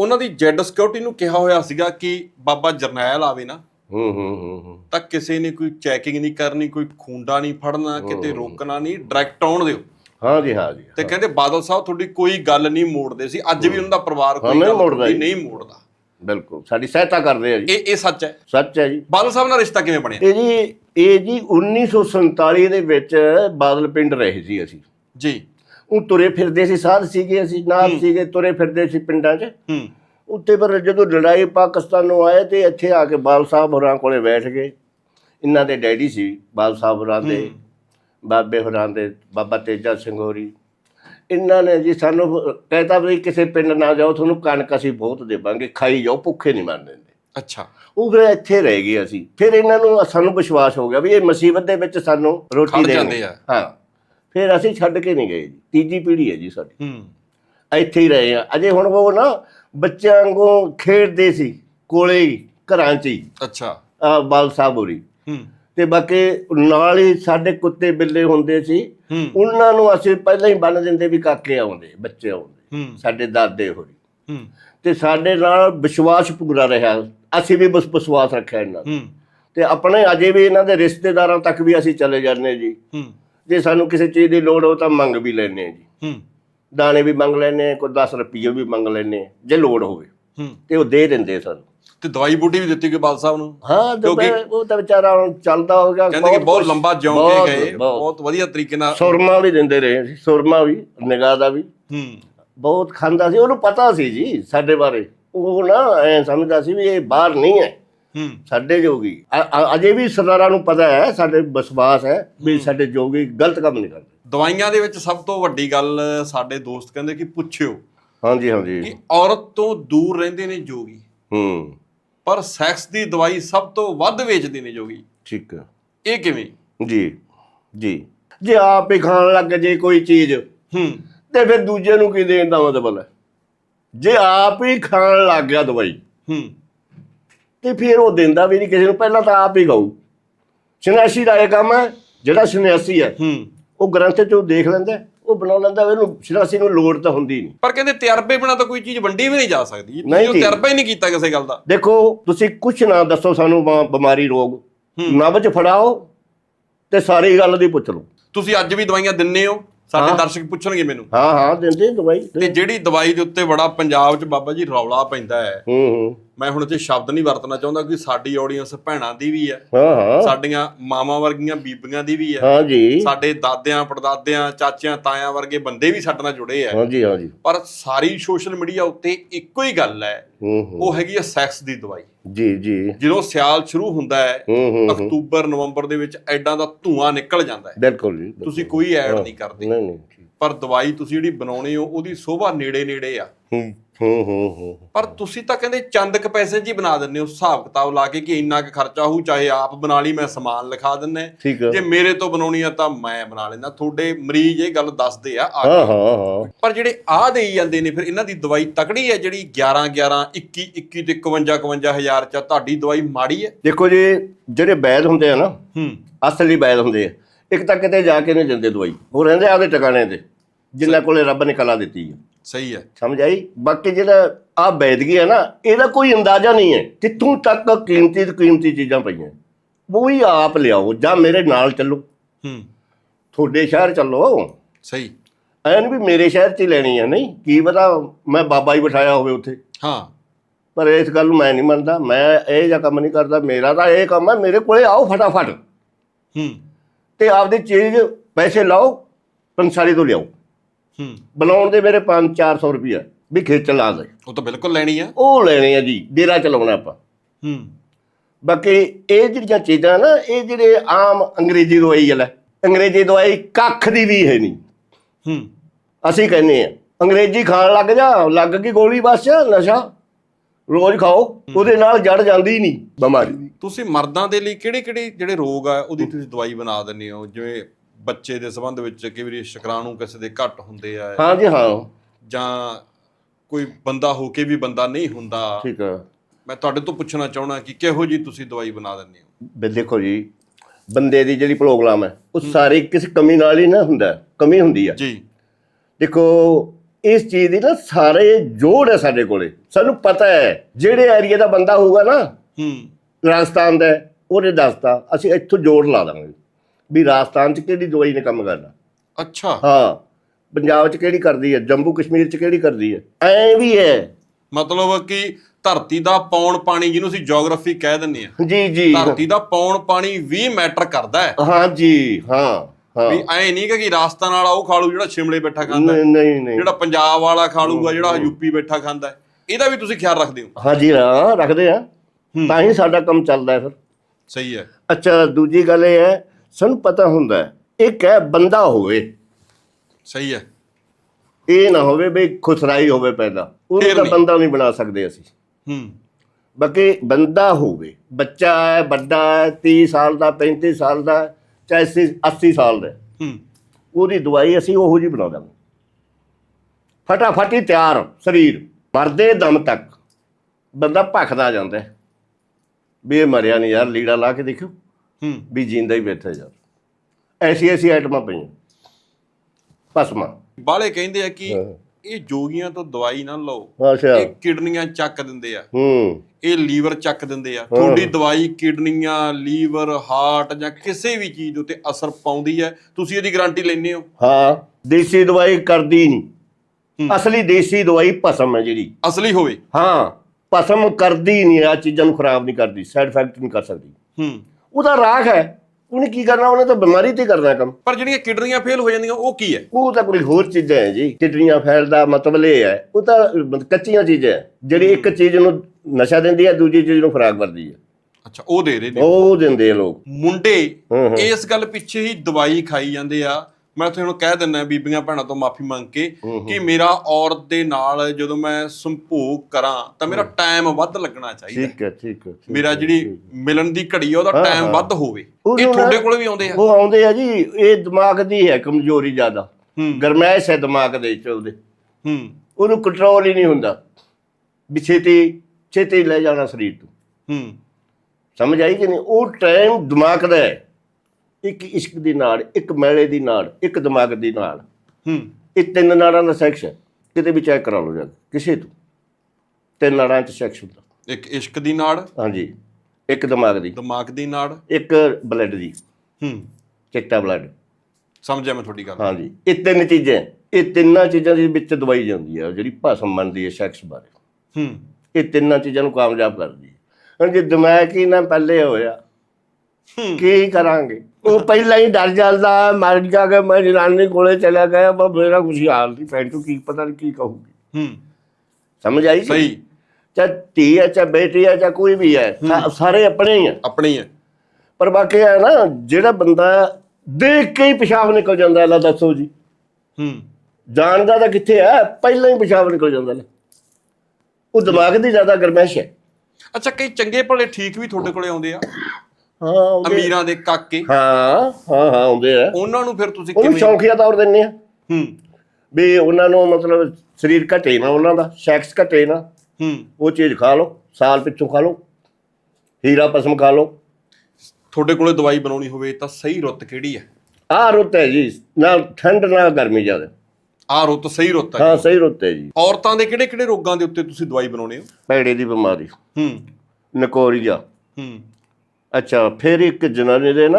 ਉਹਨਾਂ ਦੀ ਜੈਡ ਸਿਕਿਉਰਿਟੀ ਨੂੰ ਕਿਹਾ ਹੋਇਆ ਸੀਗਾ ਕਿ ਬਾਬਾ ਜਰਨੈਲ ਆਵੇ ਨਾ ਹੂੰ ਹੂੰ ਹੂੰ ਤਾਂ ਕਿਸੇ ਨੇ ਕੋਈ ਚੈਕਿੰਗ ਨਹੀਂ ਕਰਨੀ ਕੋਈ ਖੁੰਡਾ ਨਹੀਂ ਫੜਨਾ ਕਿਤੇ ਰੋਕਣਾ ਨਹੀਂ ਡਾਇਰੈਕਟ ਆਉਣ ਦਿਓ। ਹਾਂ ਜੀ ਹਾਂ ਜੀ ਤੇ ਕਹਿੰਦੇ ਬਾਦਲ ਸਾਹਿਬ ਤੁਹਾਡੀ ਕੋਈ ਗੱਲ ਨਹੀਂ ਮੋੜਦੇ ਸੀ ਅੱਜ ਵੀ ਉਹਨਾਂ ਦਾ ਪਰਿਵਾਰ ਕੋਈ ਗੱਲ। ਨਹੀਂ ਮੋੜਦਾ। ਬਿਲਕੁਲ ਸਾਡੀ ਸਹਾਇਤਾ ਕਰਦੇ ਆ ਜੀ। ਇਹ ਇਹ ਸੱਚ ਹੈ। ਸੱਚ ਹੈ ਜੀ। ਬਾਦਲ ਸਾਹਿਬ ਨਾਲ ਰਿਸ਼ਤਾ ਕਿਵੇਂ ਬਣਿਆ? ਇਹ ਜੀ ਇਹ ਜੀ 1947 ਦੇ ਵਿੱਚ ਬਾਦਲ ਪਿੰਡ ਰਹੇ ਸੀ ਅਸੀਂ। ਜੀ। ਉਹ ਤੁਰੇ ਫਿਰਦੇ ਸੀ ਸਾਧ ਸੀਗੇ ਅਸੀਂ ਨਾਥ ਸੀਗੇ ਤੁਰੇ ਫਿਰਦੇ ਸੀ ਪਿੰਡਾਂ 'ਚ। ਹੂੰ। ਉੱਤੇ ਪਰ ਜਦੋਂ ਲੜਾਈ ਪਾਕਿਸਤਾਨ ਨੂੰ ਆਏ ਤੇ ਇੱਥੇ ਆ ਕੇ ਬਾਲ ਸਾਹਿਬ ਹੋਰਾਂ ਕੋਲੇ ਬੈਠ ਗਏ। ਇਹਨਾਂ ਦੇ ਡੈਡੀ ਸੀ ਬਾਲ ਸਾਹਿਬ ਹੋਰਾਂ ਦੇ ਬਾਬੇ ਹੋਰਾਂ ਦੇ ਬਾਬਾ ਤੇਜਾ ਸਿੰਘ ਹੋਰੀ। ਇਹਨਾਂ ਨੇ ਜੀ ਸਾਨੂੰ ਕਹਿਤਾ ਵੀ ਕਿਸੇ ਪਿੰਡ ਨਾ ਜਾਓ ਤੁਹਾਨੂੰ ਕਣਕ ਅਸੀਂ ਬਹੁਤ ਦੇਵਾਂਗੇ ਖਾਈ ਜਾਓ ਭੁੱਖੇ ਨਹੀਂ ਮਰਨ ਦਿੰਦੇ। ਅੱਛਾ। ਉਹ ਫਿਰ ਇੱਥੇ ਰਹਿ ਗਏ ਅਸੀਂ। ਫਿਰ ਇਹਨਾਂ ਨੂੰ ਸਾਨੂੰ ਵਿਸ਼ਵਾਸ ਹੋ ਗਿਆ ਵੀ ਇਹ ਮੁਸੀਬਤ ਦੇ ਵਿੱਚ ਸਾਨੂੰ ਰੋਟੀ ਦੇਣਗੇ ਜਾਂਦੇ ਆ। ਹਾਂ। ਫਿਰ ਅਸੀਂ ਛੱਡ ਕੇ ਨਹੀਂ ਗਏ ਜੀ। ਤੀਜੀ ਪੀੜ੍ਹੀ ਹੈ ਜੀ ਸਾਡੀ। ਹੂੰ। ਇੱਥੇ ਹੀ ਰਹੇ ਆ ਅਜੇ ਹੁਣ ਉਹ ਨਾ ਬੱਚਿਆਂ ਵਾਂਗੂ ਖੇਡਦੇ ਸੀ ਕੋਲੇ ਹੀ ਘਰਾਂ 'ਚ ਹੀ। ਅੱਛਾ। ਬਾਲ ਸਾਹਿਬ ਹੋਰੀ। ਹੂੰ। ਤੇ ਬਾਕੀ ਨਾਲ ਹੀ ਸਾਡੇ ਕੁੱਤੇ ਬਿੱਲੇ ਹੁੰਦੇ ਸੀ ਉਹਨਾਂ ਨੂੰ ਅਸੀਂ ਪਹਿਲਾਂ ਹੀ ਬੰਨ ਦਿੰਦੇ ਵੀ ਕਾਕੇ ਆਉਂਦੇ ਬੱਚੇ ਆਉਂਦੇ ਸਾਡੇ ਦਾਦੇ ਹੋਰੀ। ਤੇ ਸਾਡੇ ਨਾਲ ਵਿਸ਼ਵਾਸ ਪੂਰਾ ਰਿਹਾ ਅਸੀਂ ਵੀ ਬਸ ਵਿਸ਼ਵਾਸ ਰੱਖਿਆ ਇਹਨਾਂ ਤੇ। ਆਪਣੇ ਅਜੇ ਵੀ ਇਹਨਾਂ ਦੇ ਰਿਸ਼ਤੇਦਾਰਾਂ ਤੱਕ ਵੀ ਅਸੀਂ ਚਲੇ ਜਾਂਦੇ ਜੀ। ਜੇ ਸਾਨੂੰ ਕਿਸੇ ਚੀਜ਼ ਦੀ ਲੋੜ ਹੋ ਤਾਂ ਮੰਗ ਵੀ ਲੈਂਦੇ ਹਾਂ ਜੀ। ਦਾਣੇ ਵੀ ਮੰਗ ਹਾਂ, ਕੋਈ 10 ਰੁਪਏ ਵੀ ਮੰਗ ਹਾਂ, ਜੇ ਲੋੜ ਹੋਵੇ। ਤੇ ਉਹ ਦੇ ਦਿੰਦੇ ਸਾਨੂੰ। ਤੇ ਦਵਾਈ ਬੂਟੀ ਵੀ ਦਿੱਤੀ ਕਿ ਬਾਦਲ ਸਾਹਿਬ ਨੂੰ? ਹਾਂ ਕਿਉਂਕਿ- ਉਹ ਤਾਂ ਵਿਚਾਰਾ ਹੁਣ ਚੱਲਦਾ ਹੋ ਗਿਆ ਕਹਿੰਦੇ ਕਿ ਬਹੁਤ ਲੰਬਾ ਜਿਉਂ ਕੇ ਗਏ। ਬਹੁਤ। ਵਧੀਆ ਤਰੀਕੇ ਨਾਲ ਸੁਰਮਾ ਵੀ ਦਿੰਦੇ ਰਹੇ ਸੀ ਸੁਰਮਾ ਵੀ ਨਿਗਾਹ ਦਾ ਵੀ। ਹੂੰ। ਬਹੁਤ ਖਾਂਦਾ ਸੀ। ਉਹਨੂੰ ਪਤਾ ਸੀ ਜੀ ਸਾਡੇ ਬਾਰੇ। ਉਹ ਨਾ ਐ ਸਮਝਦਾ ਸੀ ਵੀ ਇਹ ਬਾਹਰ ਨਹੀਂ ਹੈ। ਹੂੰ। ਸਾਡੇ ਜੋਗੀ। ਅਜੇ ਵੀ ਸਰਦਾਰਾਂ ਨੂੰ ਪਤਾ ਹੈ ਸਾਡੇ ਵਿਸ਼ਵਾਸ ਹੈ ਵੀ ਸਾਡੇ ਜੋਗੀ ਗਲਤ ਕੰਮ ਨਹੀਂ ਕਰਦੇ। ਦਵਾਈਆਂ ਦੇ ਵਿੱਚ ਸਭ ਤੋਂ ਵੱਡੀ ਗੱਲ ਸਾਡੇ ਦੋਸਤ ਕਹਿੰਦੇ ਕਿ ਪੁੱਛਿਓ ਹਾਂਜੀ ਹਾਂਜੀ। ਕਿ ਔਰਤ ਤੋਂ ਦੂਰ ਰਹਿੰਦੇ ਨੇ ਜੋਗੀ। ਹੂੰ। ਪਰ ਸੈਕਸ ਦੀ ਦਵਾਈ ਸਭ ਤੋਂ ਵੱਧ ਵੇਚਦੇ ਨੇ ਜੋਗੀ। ਠੀਕ ਹੈ। ਇਹ ਕਿਵੇਂ? ਜੀ ਜੀ। ਜੇ ਆਪ ਹੀ ਖਾਣ ਲੱਗ ਜੇ ਕੋਈ ਚੀਜ਼ ਹੂੰ। ਤੇ ਫਿਰ ਦੂਜੇ ਨੂੰ ਕੀ ਦੇਣ ਦਾ ਮਤਲਬ ਹੈ? ਜੇ ਆਪ ਹੀ ਖਾਣ ਲੱਗ ਗਿਆ ਦਵਾਈ ਹੂੰ। ਤੇ ਫਿਰ ਉਹ ਦਿੰਦਾ ਵੀ ਨਹੀਂ ਕਿਸੇ ਨੂੰ ਪਹਿਲਾਂ ਤਾਂ ਆਪ ਹੀ ਗਾਊ ਸੰਨਿਆਸੀ ਦਾ ਇਹ ਕੰਮ ਹੈ ਜਿਹੜਾ ਸੰਨਿਆਸੀ ਹੈ ਹੂੰ। ਉਹ ਗ੍ਰੰਥ ਚੋਂ ਦੇਖ ਲੈਂਦਾ ਹੈ, ਉਹ ਬਣਾ ਲੈਂਦਾ ਇਹਨੂੰ ਸੰਨਿਆਸੀ ਨੂੰ ਲੋੜ ਤਾਂ ਹੁੰਦੀ ਨਹੀਂ। ਪਰ ਕਹਿੰਦੇ ਤਜਰਬੇ ਬਿਨਾ ਤਾਂ ਕੋਈ ਚੀਜ਼ ਵੰਡੀ ਵੀ ਨਹੀਂ ਜਾ ਸਕਦੀ। ਨਹੀਂ ਜੀ। ਤਜਰਬਾ ਹੀ ਨਹੀਂ ਕੀਤਾ ਕਿਸੇ ਗੱਲ ਦਾ। ਦੇਖੋ ਤੁਸੀਂ ਕੁਝ ਨਾ ਦੱਸੋ ਸਾਨੂੰ ਬ- ਬਿਮਾਰੀ ਰੋਗ। ਨਬਜ ਫੜਾਓ ਤੇ ਸਾਰੀ ਗੱਲ ਦੀ ਪੁੱਛ ਲਓ। ਤੁਸੀਂ ਅੱਜ ਵੀ ਦਵਾਈਆਂ ਦਿੰਨੇ ਹੋ। ਸਾਡੇ। ਦਰਸ਼ਕ ਪੁੱਛਣਗੇ ਮੈਨੂੰ। ਹਾਂ ਹਾਂ ਦਿੰਦੇ ਦਵਾਈ। ਤੇ ਜਿਹੜੀ ਦਵਾਈ ਦੇ ਉੱਤੇ ਬੜਾ ਪੰਜਾਬ 'ਚ ਬਾਬਾ ਜੀ ਰੌਲਾ ਪੈਂਦਾ ਹੈ। ਹੂੰ ਹੂੰ। ਮੈਂ ਹੁਣ ਇੱਥੇ ਸ਼ਬਦ ਨਹੀਂ ਵਰਤਣਾ ਚਾਹੁੰਦਾ ਕਿ ਸਾਡੀ ਆਡੀਅנס ਭੈਣਾਂ ਦੀ ਵੀ ਹੈ। ਹਾਂ ਹਾਂ। ਸਾਡੀਆਂ ਮਾਵਾਂ ਵਰਗੀਆਂ ਬੀਬੀਆਂ ਦੀ ਵੀ ਹੈ। ਹਾਂ ਜੀ। ਸਾਡੇ ਦਾਦਿਆਂ ਪੜਦਾਦਿਆਂ ਚਾਚਿਆਂ ਤਾਇਆਂ ਵਰਗੇ ਬੰਦੇ ਵੀ ਸਾਡੇ ਨਾਲ ਜੁੜੇ ਆ ਹਾਂ ਜੀ ਹਾਂ ਜੀ। ਪਰ ਸਾਰੀ ਸੋਸ਼ਲ ਮੀਡੀਆ ਉੱਤੇ ਇੱਕੋ ਹੀ ਗੱਲ ਹੈ। ਹੂੰ ਹੂੰ। ਉਹ ਹੈਗੀ ਹੈ ਸੈਕਸ ਦੀ ਦਵਾਈ। ਜੀ ਜੀ ਜਦੋਂ ਸਿਆਲ ਸ਼ੁਰੂ ਹੁੰਦਾ ਹੈ। ਅਕਤੂਬਰ ਨਵੰਬਰ ਦੇ ਵਿੱਚ ਐਡਾਂ ਦਾ ਧੂਆਂ ਨਿਕਲ ਜਾਂਦਾ ਹੈ ਬਿਲਕੁਲ ਜੀ। ਤੁਸੀਂ ਕੋਈ ਐਡ ਨਹੀਂ ਕਰਦੇ ਨਹੀਂ ਨਹੀਂ। ਪਰ ਦਵਾਈ ਤੁਸੀਂ ਜਿਹੜੀ ਬਣਾਉਣੇ ਹੋ ਉਹਦੀ ਸੋਭਾ ਨੇੜੇ ਨੇੜੇ ਆ ਹੂੰ ਹੂੰ ਹੂੰ ਹੂੰ ਪਰ ਤੁਸੀਂ ਤਾਂ ਕਹਿੰਦੇ ਚੰਦ ਕ ਪੈਸੇ ਜੀ ਬਣਾ ਦਿੰਦੇ ਹੋ ਹਿਸਾਬ ਕਿਤਾਬ ਲਾ ਕੇ ਕਿ ਇੰਨਾ ਕੁ ਖਰਚਾ ਹੋਊ ਚਾਹੇ ਆਪ ਬਣਾ ਲਈ ਮੈਂ ਸਮਾਨ ਲਿਖਾ ਦਿੰਨੇ ਠੀਕ ਜੇ ਮੇਰੇ ਤੋਂ ਬਣਾਉਣੀ ਆ ਤਾਂ ਮੈਂ ਬਣਾ ਲੈਂਦਾ। ਤੁਹਾਡੇ ਮਰੀਜ਼ ਇਹ ਗੱਲ ਦੱਸਦੇ ਆ ਆ ਹਾਂ ਹਾਂ ਹਾਂ। ਪਰ ਜਿਹੜੇ ਆ ਦੇਈ ਜਾਂਦੇ ਨੇ ਫਿਰ ਇਹਨਾਂ ਦੀ ਦਵਾਈ ਤਕੜੀ ਹੈ ਜਿਹੜੀ 11 11 21 21 ਤੇ 51 51 ਹਜ਼ਾਰ ਚ ਆ, ਤੁਹਾਡੀ ਦਵਾਈ ਮਾੜੀ ਹੈ ਦੇਖੋ ਜੀ ਜਿਹੜੇ ਵੈਦ ਹੁੰਦੇ ਆ ਨਾ ਹੂੰ। ਅਸਲੀ ਵੈਦ ਹੁੰਦੇ ਆ ਇੱਕ ਤਾਂ ਕਿਤੇ ਜਾ ਕੇ ਨਹੀਂ ਦਿੰਦੇ ਦਵਾਈ। ਉਹ ਰਹਿੰਦੇ ਆਪਦੇ ਟਿਕਾਣੇ ਤੇ ਜਿੰਨਾ ਕੋਲੇ ਰੱਬ ਨੇ ਕਲਾ ਦਿੱਤੀ ਹੈ ਸਹੀ ਹੈ। ਸਮਝ ਆਈ? ਬਾਕੀ ਜਿਹੜਾ ਆ ਵੈਦਗੀ ਹੈ ਨਾ ਇਹਦਾ ਕੋਈ ਅੰਦਾਜ਼ਾ ਨਹੀਂ ਹੈ ਕਿੱਥੋਂ ਤੱਕ ਕੀਮਤੀ ਤੋਂ ਕੀਮਤੀ ਚੀਜ਼ਾਂ ਪਈਆਂ। ਉਹ ਹੀ ਆਪ ਲਿਆਓ ਜਾਂ ਮੇਰੇ ਨਾਲ ਚੱਲੋ। ਹੂੰ। ਤੁਹਾਡੇ ਸ਼ਹਿਰ ਚੱਲੋ। ਸਹੀ। ਐਨ ਵੀ ਮੇਰੇ ਸ਼ਹਿਰ 'ਚ ਹੀ ਲੈਣੀ ਹੈ ਨਹੀਂ? ਕੀ ਪਤਾ ਮੈਂ ਬਾਬਾ ਹੀ ਬਿਠਾਇਆ ਹੋਵੇ ਉੱਥੇ। ਹਾਂ। ਪਰ ਇਸ ਗੱਲ ਨੂੰ ਮੈਂ ਨਹੀਂ ਮੰਨਦਾ। ਮੈਂ ਇਹ ਜਿਹਾ ਕੰਮ ਨਹੀਂ ਕਰਦਾ। ਮੇਰਾ ਤਾਂ ਇਹ ਕੰਮ ਹੈ ਮੇਰੇ ਕੋਲੇ ਆਓ ਫਟਾਫਟ। ਹੂੰ। ਤੇ ਆਪਦੀ ਚੀਜ਼ ਪੈਸੇ ਲਾਓ ਪੰਸਾਰੀ ਤੋਂ ਲਿਆਓ। ਹੂੰ। ਬਣਾਉਣ ਦੇ ਮੇਰੇ 5-400 ਰੁਪਈਆ ਵੀ ਖੇਚ ਲਾ ਦੇ। ਉਹ ਤਾਂ ਬਿਲਕੁਲ ਲੈਣੀ ਆ। ਉਹ ਲੈਣੇ ਆ ਜੀ ਡੇਰਾ ਚਲਾਉਣਾ ਆਪਾਂ। ਹੂੰ। ਬਾਕੀ ਇਹ ਜਿਹੜੀਆਂ ਚੀਜ਼ਾਂ ਨਾ ਇਹ ਜਿਹੜੇ ਆਮ ਅੰਗਰੇਜ਼ੀ ਦਵਾਈ ਵਾਲਾ ਅੰਗਰੇਜ਼ੀ ਦਵਾਈ ਕੱਖ ਦੀ ਵੀ ਹੈ ਨਹੀਂ। ਹੂੰ। ਅਸੀਂ ਕਹਿੰਦੇ ਆ ਅੰਗਰੇਜ਼ੀ ਖਾਣ ਲੱਗ ਜਾ ਲੱਗ ਗਈ ਗੋਲੀ ਬਸ ਨਸ਼ਾ। ਰੋਜ਼ ਖਾਓ ਉਹਦੇ ਨਾਲ ਜੜ ਜਾਂਦੀ ਨਹੀਂ ਬਿਮਾਰੀ। ਦੀ ਤੁਸੀਂ ਮਰਦਾਂ ਦੇ ਲਈ ਕਿਹੜੇ ਕਿਹੜੇ ਜਿਹੜੇ ਰੋਗ ਆ ਉਹਦੀ ਤੁਸੀਂ ਦਵਾਈ ਬਣਾ ਦਿੰਦੇ ਹੋ ਜਿਵੇਂ ਬੱਚੇ ਦੇ ਸੰਬੰਧ ਵਿੱਚ ਕਈ ਵਾਰੀ ਸ਼ੁਕਰਾਣੂ ਕਿਸੇ ਦੇ ਘੱਟ ਹੁੰਦੇ ਆ। ਹਾਂ ਜੀ ਹਾਂ। ਜਾਂ ਕੋਈ ਬੰਦਾ ਹੋ ਕੇ ਵੀ ਬੰਦਾ ਨਹੀਂ ਹੁੰਦਾ। ਠੀਕ ਹੈ ਮੈਂ ਤੁਹਾਡੇ ਤੋਂ ਪੁੱਛਣਾ ਚਾਹਣਾ ਕਿ ਕਿਹੋ ਜੀ ਤੁਸੀਂ ਦਵਾਈ ਬਣਾ ਦਿੰਦੇ ਹੋ? ਵੀ ਦੇਖੋ ਜੀ ਬੰਦੇ ਦੀ ਜਿਹੜੀ ਪ੍ਰੋਗਰਾਮ ਹੈ ਉਹ ਸਾਰੇ ਕਿਸੇ ਕਮੀ ਨਾਲ ਹੀ ਨਾ ਹੁੰਦਾ ਕਮੀ ਹੁੰਦੀ ਆ। ਜੀ। ਦੇਖੋ ਇਸ ਚੀਜ਼ ਦੀ ਨਾ ਸਾਰੇ ਜੋੜ ਹੈ ਸਾਡੇ ਕੋਲੇ। ਸਾਨੂੰ ਪਤਾ ਹੈ ਜਿਹੜੇ ਏਰੀਆ ਦਾ ਬੰਦਾ ਹੋਊਗਾ ਨਾ ਹੂੰ। ਰਾਜਸਥਾਨ ਦਾ ਹੈ, ਉਹਨੇ ਦੱਸਤਾ ਅਸੀਂ ਇੱਥੋਂ ਜੋੜ ਲਾ ਦਾਂਗੇ। ਵੀ ਰਾਜਸਥਾਨ 'ਚ ਕਿਹੜੀ ਦਵਾਈ ਨੇ ਕੰਮ ਕਰਨਾ? ਅੱਛਾ। ਹਾਂ ਪੰਜਾਬ 'ਚ ਕਿਹੜੀ ਕਰਦੀ ਹੈ? ਜੰਮੂ ਕਸ਼ਮੀਰ 'ਚ ਕਿਹੜੀ ਕਰਦੀ ਹੈ? ਐ ਵੀ ਹੈ। ਮਤਲਬ ਕਿ ਧਰਤੀ ਦਾ ਪੌਣ ਪਾਣੀ ਜਿਹਨੂੰ ਅਸੀਂ ਜੀਓਗ੍ਰਾਫੀ ਕਹਿ ਦਿੰਦੇ ਆ ਜੀ ਜੀ। ਧਰਤੀ ਦਾ ਪੌਣ ਪਾਣੀ ਵੀ ਮੈਟਰ ਕਰਦਾ ਹੈ। ਹਾਂ ਜੀ ਹਾਂ ਹਾਂ। ਵੀ ਐ ਨਹੀਂ ਕਿ ਰਾਜਸਥਾਨ ਵਾਲਾ ਉਹ ਖਾਲੂ ਜਿਹੜਾ ਸ਼ਿਮਲੇ ਬੈਠਾ ਖਾਂਦਾ ਹੈ। ਨਹੀਂ ਨਹੀਂ ਨਹੀਂ। ਜਿਹੜਾ ਪੰਜਾਬ ਵਾਲਾ ਖਾਲੂਗਾ ਜਿਹੜਾ ਯੂਪੀ ਬੈਠਾ ਖਾਂਦਾ ਹੈ। ਇਹਦਾ ਵੀ ਤੁਸੀਂ ਖਿਆਲ ਰੱਖਦੇ ਹੋ? ਹਾਂ ਜੀ ਹਾਂ ਰੱਖਦੇ ਆ। ਤਾਂ ਹੀ ਸਾਡਾ ਕੰਮ ਚੱਲਦਾ ਹੈ ਫਿਰ। ਸਹੀ ਹੈ। ਅੱਛਾ ਦੂਜੀ ਗੱਲ ਇਹ ਹੈ ਸਾਨੂੰ ਪਤਾ ਹੁੰਦਾ ਇੱਕ ਹੈ ਬੰਦਾ ਹੋਵੇ। ਸਹੀ ਹੈ। ਇਹ ਨਾ ਹੋਵੇ ਵੀ ਖੁਸਰਾਈ ਹੋਵੇ ਪੈਦਾ ਉਹਨੂੰ ਫਿਰ ਤਾਂ। ਬੰਦਾ ਨਹੀਂ ਬਣਾ ਸਕਦੇ ਅਸੀਂ। ਹੂੰ। ਬਾਕੀ ਬੰਦਾ ਹੋਵੇ ਬੱਚਾ ਹੈ ਵੱਡਾ ਹੈ 30 ਸਾਲ ਦਾ 35 ਸਾਲ ਦਾ ਚਾਹੇ 80 80 ਸਾਲ ਦਾ। ਹੈ, ਉਹਦੀ ਦਵਾਈ ਅਸੀਂ ਉਹੋ ਜੀ ਬਣਾ ਦਾਂਗੇ ਫਟਾਫਟ ਹੀ ਤਿਆਰ ਸਰੀਰ। ਮਰਦੇ ਦਮ ਤੱਕ। ਬੰਦਾ ਭਖਦਾ ਜਾਂਦਾ। ਵੀ ਇਹ ਮਰਿਆ ਨਹੀਂ ਯਾਰ ਲੀੜਾ ਲਾ ਕੇ ਦੇਖੋ ਹੂੰ। ਵੀ ਜਿੰਦਾ ਹੀ ਬੈਠਾ ਯਾਰ ਐਸੀ ਐਸੀ ਆਈਟਮਾਂ ਪਈਆਂ। ਭਸਮਾਂ ਬਾਲੇ ਕਹਿੰਦੇ ਆ ਕਿ। ਇਹ ਜੋਗੀਆਂ ਤੋਂ ਦਵਾਈ ਨਾ ਲਓ। ਅੱਛਾ। ਇਹ ਕਿਡਨੀਆਂ ਚੱਕ ਦਿੰਦੇ ਆ। ਹੂੰ। ਇਹ ਲੀਵਰ ਚੱਕ ਦਿੰਦੇ ਆ। ਤੁਹਾਡੀ ਦਵਾਈ ਕਿਡਨੀਆਂ ਲੀਵਰ ਹਾਰਟ ਜਾਂ ਕਿਸੇ ਵੀ ਚੀਜ਼ ਉੱਤੇ ਅਸਰ ਪਾਉਂਦੀ ਹੈ ਤੁਸੀਂ ਇਹਦੀ ਗਾਰੰਟੀ ਲੈਂਦੇ ਹੋ। ਹਾਂ। ਦੇਸੀ ਦਵਾਈ ਕਰਦੀ ਨਹੀਂ ਅਸਲੀ ਦੇਸੀ ਦਵਾਈ ਭਸਮ ਹੈ ਜਿਹੜੀ। ਅਸਲੀ ਹੋਵੇ। ਹਾਂ। ਭਸਮ ਕਰਦੀ ਨਹੀਂ ਆ ਚੀਜ਼ਾਂ ਨੂੰ ਖਰਾਬ ਨਹੀਂ ਕਰਦੀ ਸਾਈਡ ਇਫੈਕਟ ਨਹੀਂ ਕਰ ਸਕਦੀ। ਹੂੰ। ਉਹਦਾ ਰਾਖ ਹੈ ਉਹਨੇ ਕੀ ਕਰਨਾ ਉਹਨੇ ਤਾਂ ਬਿਮਾਰੀ ਤੇ ਕਰਨਾ ਕੰਮ। ਪਰ ਜਿਹੜੀਆਂ ਕਿਡਨੀਆਂ ਫੇਲ ਹੋ ਜਾਂਦੀਆਂ ਉਹ ਕੀ ਹੈ? ਉਹ ਤਾਂ ਕੋਈ ਹੋਰ ਚੀਜ਼ਾਂ ਹੈ ਜੀ। ਕਿਡਨੀਆਂ ਫੈਲਦਾ ਮਤਲਬ ਇਹ ਹੈ ਉਹ ਤਾਂ ਕੱਚੀਆਂ ਚੀਜ਼ਾਂ ਹੈ। ਜਿਹੜੀ ਇੱਕ ਚੀਜ਼ ਨੂੰ ਨਸ਼ਾ ਦਿੰਦੀ ਹੈ ਦੂਜੀ ਚੀਜ਼ ਨੂੰ ਖੁਰਾਕ ਵਰਦੀ ਹੈ। ਅੱਛਾ ਉਹ ਦੇ ਰਹੇ ਨੇ। ਉਹ ਦਿੰਦੇ ਆ ਲੋਕ। ਮੁੰਡੇ। ਇਸ ਗੱਲ ਪਿੱਛੇ ਹੀ ਦਵਾਈ ਖਾਈ ਜਾਂਦੇ ਆ। ਮੈਂ ਤੁਹਾਨੂੰ ਕਹਿ ਦਿੰਦਾ ਬੀਬੀਆਂ ਭੈਣਾਂ ਤੋਂ ਮਾਫੀ ਮੰਗ ਕੇ ਕਿ ਮੇਰਾ ਔਰਤ ਦੇ ਨਾਲ ਜਦੋਂ ਮੈਂ ਸੰਭੋਗ ਕਰਾਂ ਤਾਂ ਮੇਰਾ ਟਾਈਮ ਵੱਧ ਲੱਗਣਾ ਚਾਹੀਦਾ। ਠੀਕ ਹੈ ਠੀਕ ਹੈ ਮੇਰਾ ਜਿਹੜੀ ਮਿਲਣ ਦੀ ਘੜੀ ਆ ਉਹਦਾ ਟਾਈਮ। ਵੱਧ ਹੋਵੇ। ਇਹ ਤੁਹਾਡੇ ਕੋਲ ਵੀ ਆਉਂਦੇ ਆ। ਉਹ ਆਉਂਦੇ ਆ ਜੀ ਇਹ ਦਿਮਾਗ ਦੀ ਹੈ ਕਮਜ਼ੋਰੀ ਜ਼ਿਆਦਾ। ਗਰਮੈਸ਼ ਹੈ ਦਿਮਾਗ ਦੇ ਵਿੱਚ ਉਹਦੇ। ਹੂੰ। ਉਹਨੂੰ ਕੰਟਰੋਲ ਹੀ ਨਹੀਂ ਹੁੰਦਾ। ਵੀ ਛੇਤੀ ਛੇਤੀ ਲੈ ਜਾਣਾ ਸਰੀਰ ਤੋਂ। ਹੂੰ। ਸਮਝ ਆਈ ਕਿ ਨਹੀਂ? ਉਹ ਟਾਈਮ ਦਿਮਾਗ ਦਾ ਹੈ। ਇੱਕ ਇਸ਼ਕ ਦੀ ਨਾੜ ਇੱਕ ਮੈਲੇ ਦੀ ਨਾੜ ਇੱਕ ਦਿਮਾਗ ਦੀ ਨਾੜ ਹੂੰ। ਇਹ ਤਿੰਨ ਨਾੜਾਂ ਦਾ ਸੈਕਸ਼ਨ ਕਿਤੇ ਵੀ ਚੈੱਕ ਕਰਾ ਲਓ ਜਾ ਕੇ, ਕਿਸੇ ਤੋਂ। ਤਿੰਨ ਨਾੜਾਂ 'ਚ ਸੈਕਸ਼ਨ ਹੁੰਦਾ। ਇੱਕ ਇਸ਼ਕ ਦੀ ਨਾੜ। ਹਾਂਜੀ। ਇੱਕ ਦਿਮਾਗ ਦੀ। ਦਿਮਾਗ ਦੀ ਨਾੜ। ਇੱਕ ਬਲੱਡ ਦੀ। ਹੂੰ। ਚਿੱਟਾ ਬਲੱਡ। ਸਮਝਿਆ ਮੈਂ ਤੁਹਾਡੀ ਗੱਲ। ਹਾਂਜੀ। ਇਹ ਤਿੰਨ ਚੀਜ਼ਾਂ ਹੈ। ਇਹ ਤਿੰਨਾਂ ਚੀਜ਼ਾਂ ਦੇ ਵਿੱਚ ਦਵਾਈ ਜਾਂਦੀ ਹੈ। ਜਿਹੜੀ ਭਸਮ ਬਣਦੀ ਹੈ ਸੈਕਸ ਬਾਰੇ। ਹੂੰ। ਇਹ ਤਿੰਨਾਂ ਚੀਜ਼ਾਂ ਨੂੰ ਕਾਮਯਾਬ ਕਰਦੀ ਹੈ। ਹੁਣ ਜੇ ਦਿਮਾਗ ਹੀ ਨਾ ਪਹਿਲੇ ਹੋਇਆ ਹੂੰ ਕੀ ਕਰਾਂਗੇ? ਉਹ ਪਹਿਲਾਂ ਹੀ ਡਰ ਜਾਂਦਾ ਮਰ ਜਾ ਕੇ ਮੈਂ ਜਨਾਨੀ ਕੋਲੇ ਚਲਾ ਗਿਆ ਬਾ ਮੇਰਾ ਕੁਝ ਹਾਲ ਨਹੀਂ ਤੋਂ ਕੀ ਪਤਾ ਨਹੀਂ ਕੀ ਕਹੂਗੀ। ਹੂੰ। ਸਮਝ ਆਈ? ਸਹੀ। ਚਾਹੇ ਧੀ ਹੈ ਚਾਹੇ ਬੇਟੀ ਹੈ ਚਾਹੇ ਕੋਈ ਵੀ ਹੈ ਸਾਰੇ ਆਪਣੇ ਹੀ ਆ। ਆਪਣੇ ਹੀ ਹੈ ਪਰ ਬਾਕੀ ਹੈ ਨਾ ਜਿਹੜਾ ਬੰਦਾ ਦੇਖ ਕੇ ਹੀ ਪਿਸ਼ਾਬ ਨਿਕਲ ਜਾਂਦਾ ਲੈ ਦੱਸੋ ਜੀ। ਹੂੰ। ਜਾਣਦਾ ਤਾਂ ਕਿੱਥੇ ਹੈ ਪਹਿਲਾਂ ਹੀ ਪਿਸ਼ਾਬ ਨਿਕਲ ਜਾਂਦਾ ਲੈ। ਉਹ ਦਿਮਾਗ ਦੀ ਜ਼ਿਆਦਾ ਗਰਮੈਸ਼ ਹੈ। ਅੱਛਾ ਕਈ ਚੰਗੇ ਭਲੇ ਠੀਕ ਵੀ ਤੁਹਾਡੇ ਕੋਲੇ ਆਉਂਦੇ ਆ। ਹਾਂ ਆਉਂਦੇ- ਅਮੀਰਾਂ ਦੇ ਕਾਕੇ। ਹਾਂ ਹਾਂ ਹਾਂ ਆਉਂਦੇ ਆ। ਉਹਨਾਂ ਨੂੰ ਫਿਰ ਤੁਸੀਂ ਉਹਨੂੰ ਕਿਵੇਂ ਸ਼ੌਂਕੀਆ ਤੌਰ ਦਿੰਨੇ ਆ। ਹੂੰ। ਵੀ ਉਹਨਾਂ ਨੂੰ ਮਤਲਬ ਸਰੀਰ ਘਟੇ ਨਾ ਉਹਨਾਂ ਦਾ ਸੈਕਸ ਘਟੇ ਨਾ। ਹੂੰ। ਉਹ ਚੀਜ਼ ਖਾ ਲਓ ਸਾਲ ਪਿੱਛੋਂ ਖਾ ਲਓ ਹੀਰਾ ਪਸਮ ਖਾ ਲਓ। ਤੁਹਾਡੇ ਕੋਲੇ ਦਵਾਈ ਬਣਾਉਣੀ ਹੋਵੇ ਤਾਂ ਸਹੀ ਰੁੱਤ ਕਿਹੜੀ ਹੈ? ਆਹ ਰੁੱਤ ਹੈ ਜੀ ਨਾ ਠੰਡ ਨਾ ਗਰਮੀ ਜ਼ਿਆਦਾ। ਆਹ ਰੁੱਤ ਸਹੀ ਰੁੱਤ ਹੈ ਹਾਂ ਸਹੀ ਰੁੱਤ ਹੈ ਜੀ। ਔਰਤਾਂ ਦੇ ਕਿਹੜੇ ਕਿਹੜੇ ਰੋਗਾਂ ਦੇ ਉੱਤੇ ਤੁਸੀਂ ਦਵਾਈ ਬਣਾਉਣੇ ਹੋ? ਪੈੜੇ ਦੀ ਬਿਮਾਰੀ। ਹੂੰ। ਨਕੋਰੀਆ। ਹੂੰ। ਅੱਛਾ ਫਿਰ ਇੱਕ ਜਨਾਨੀ ਦੇ ਨਾ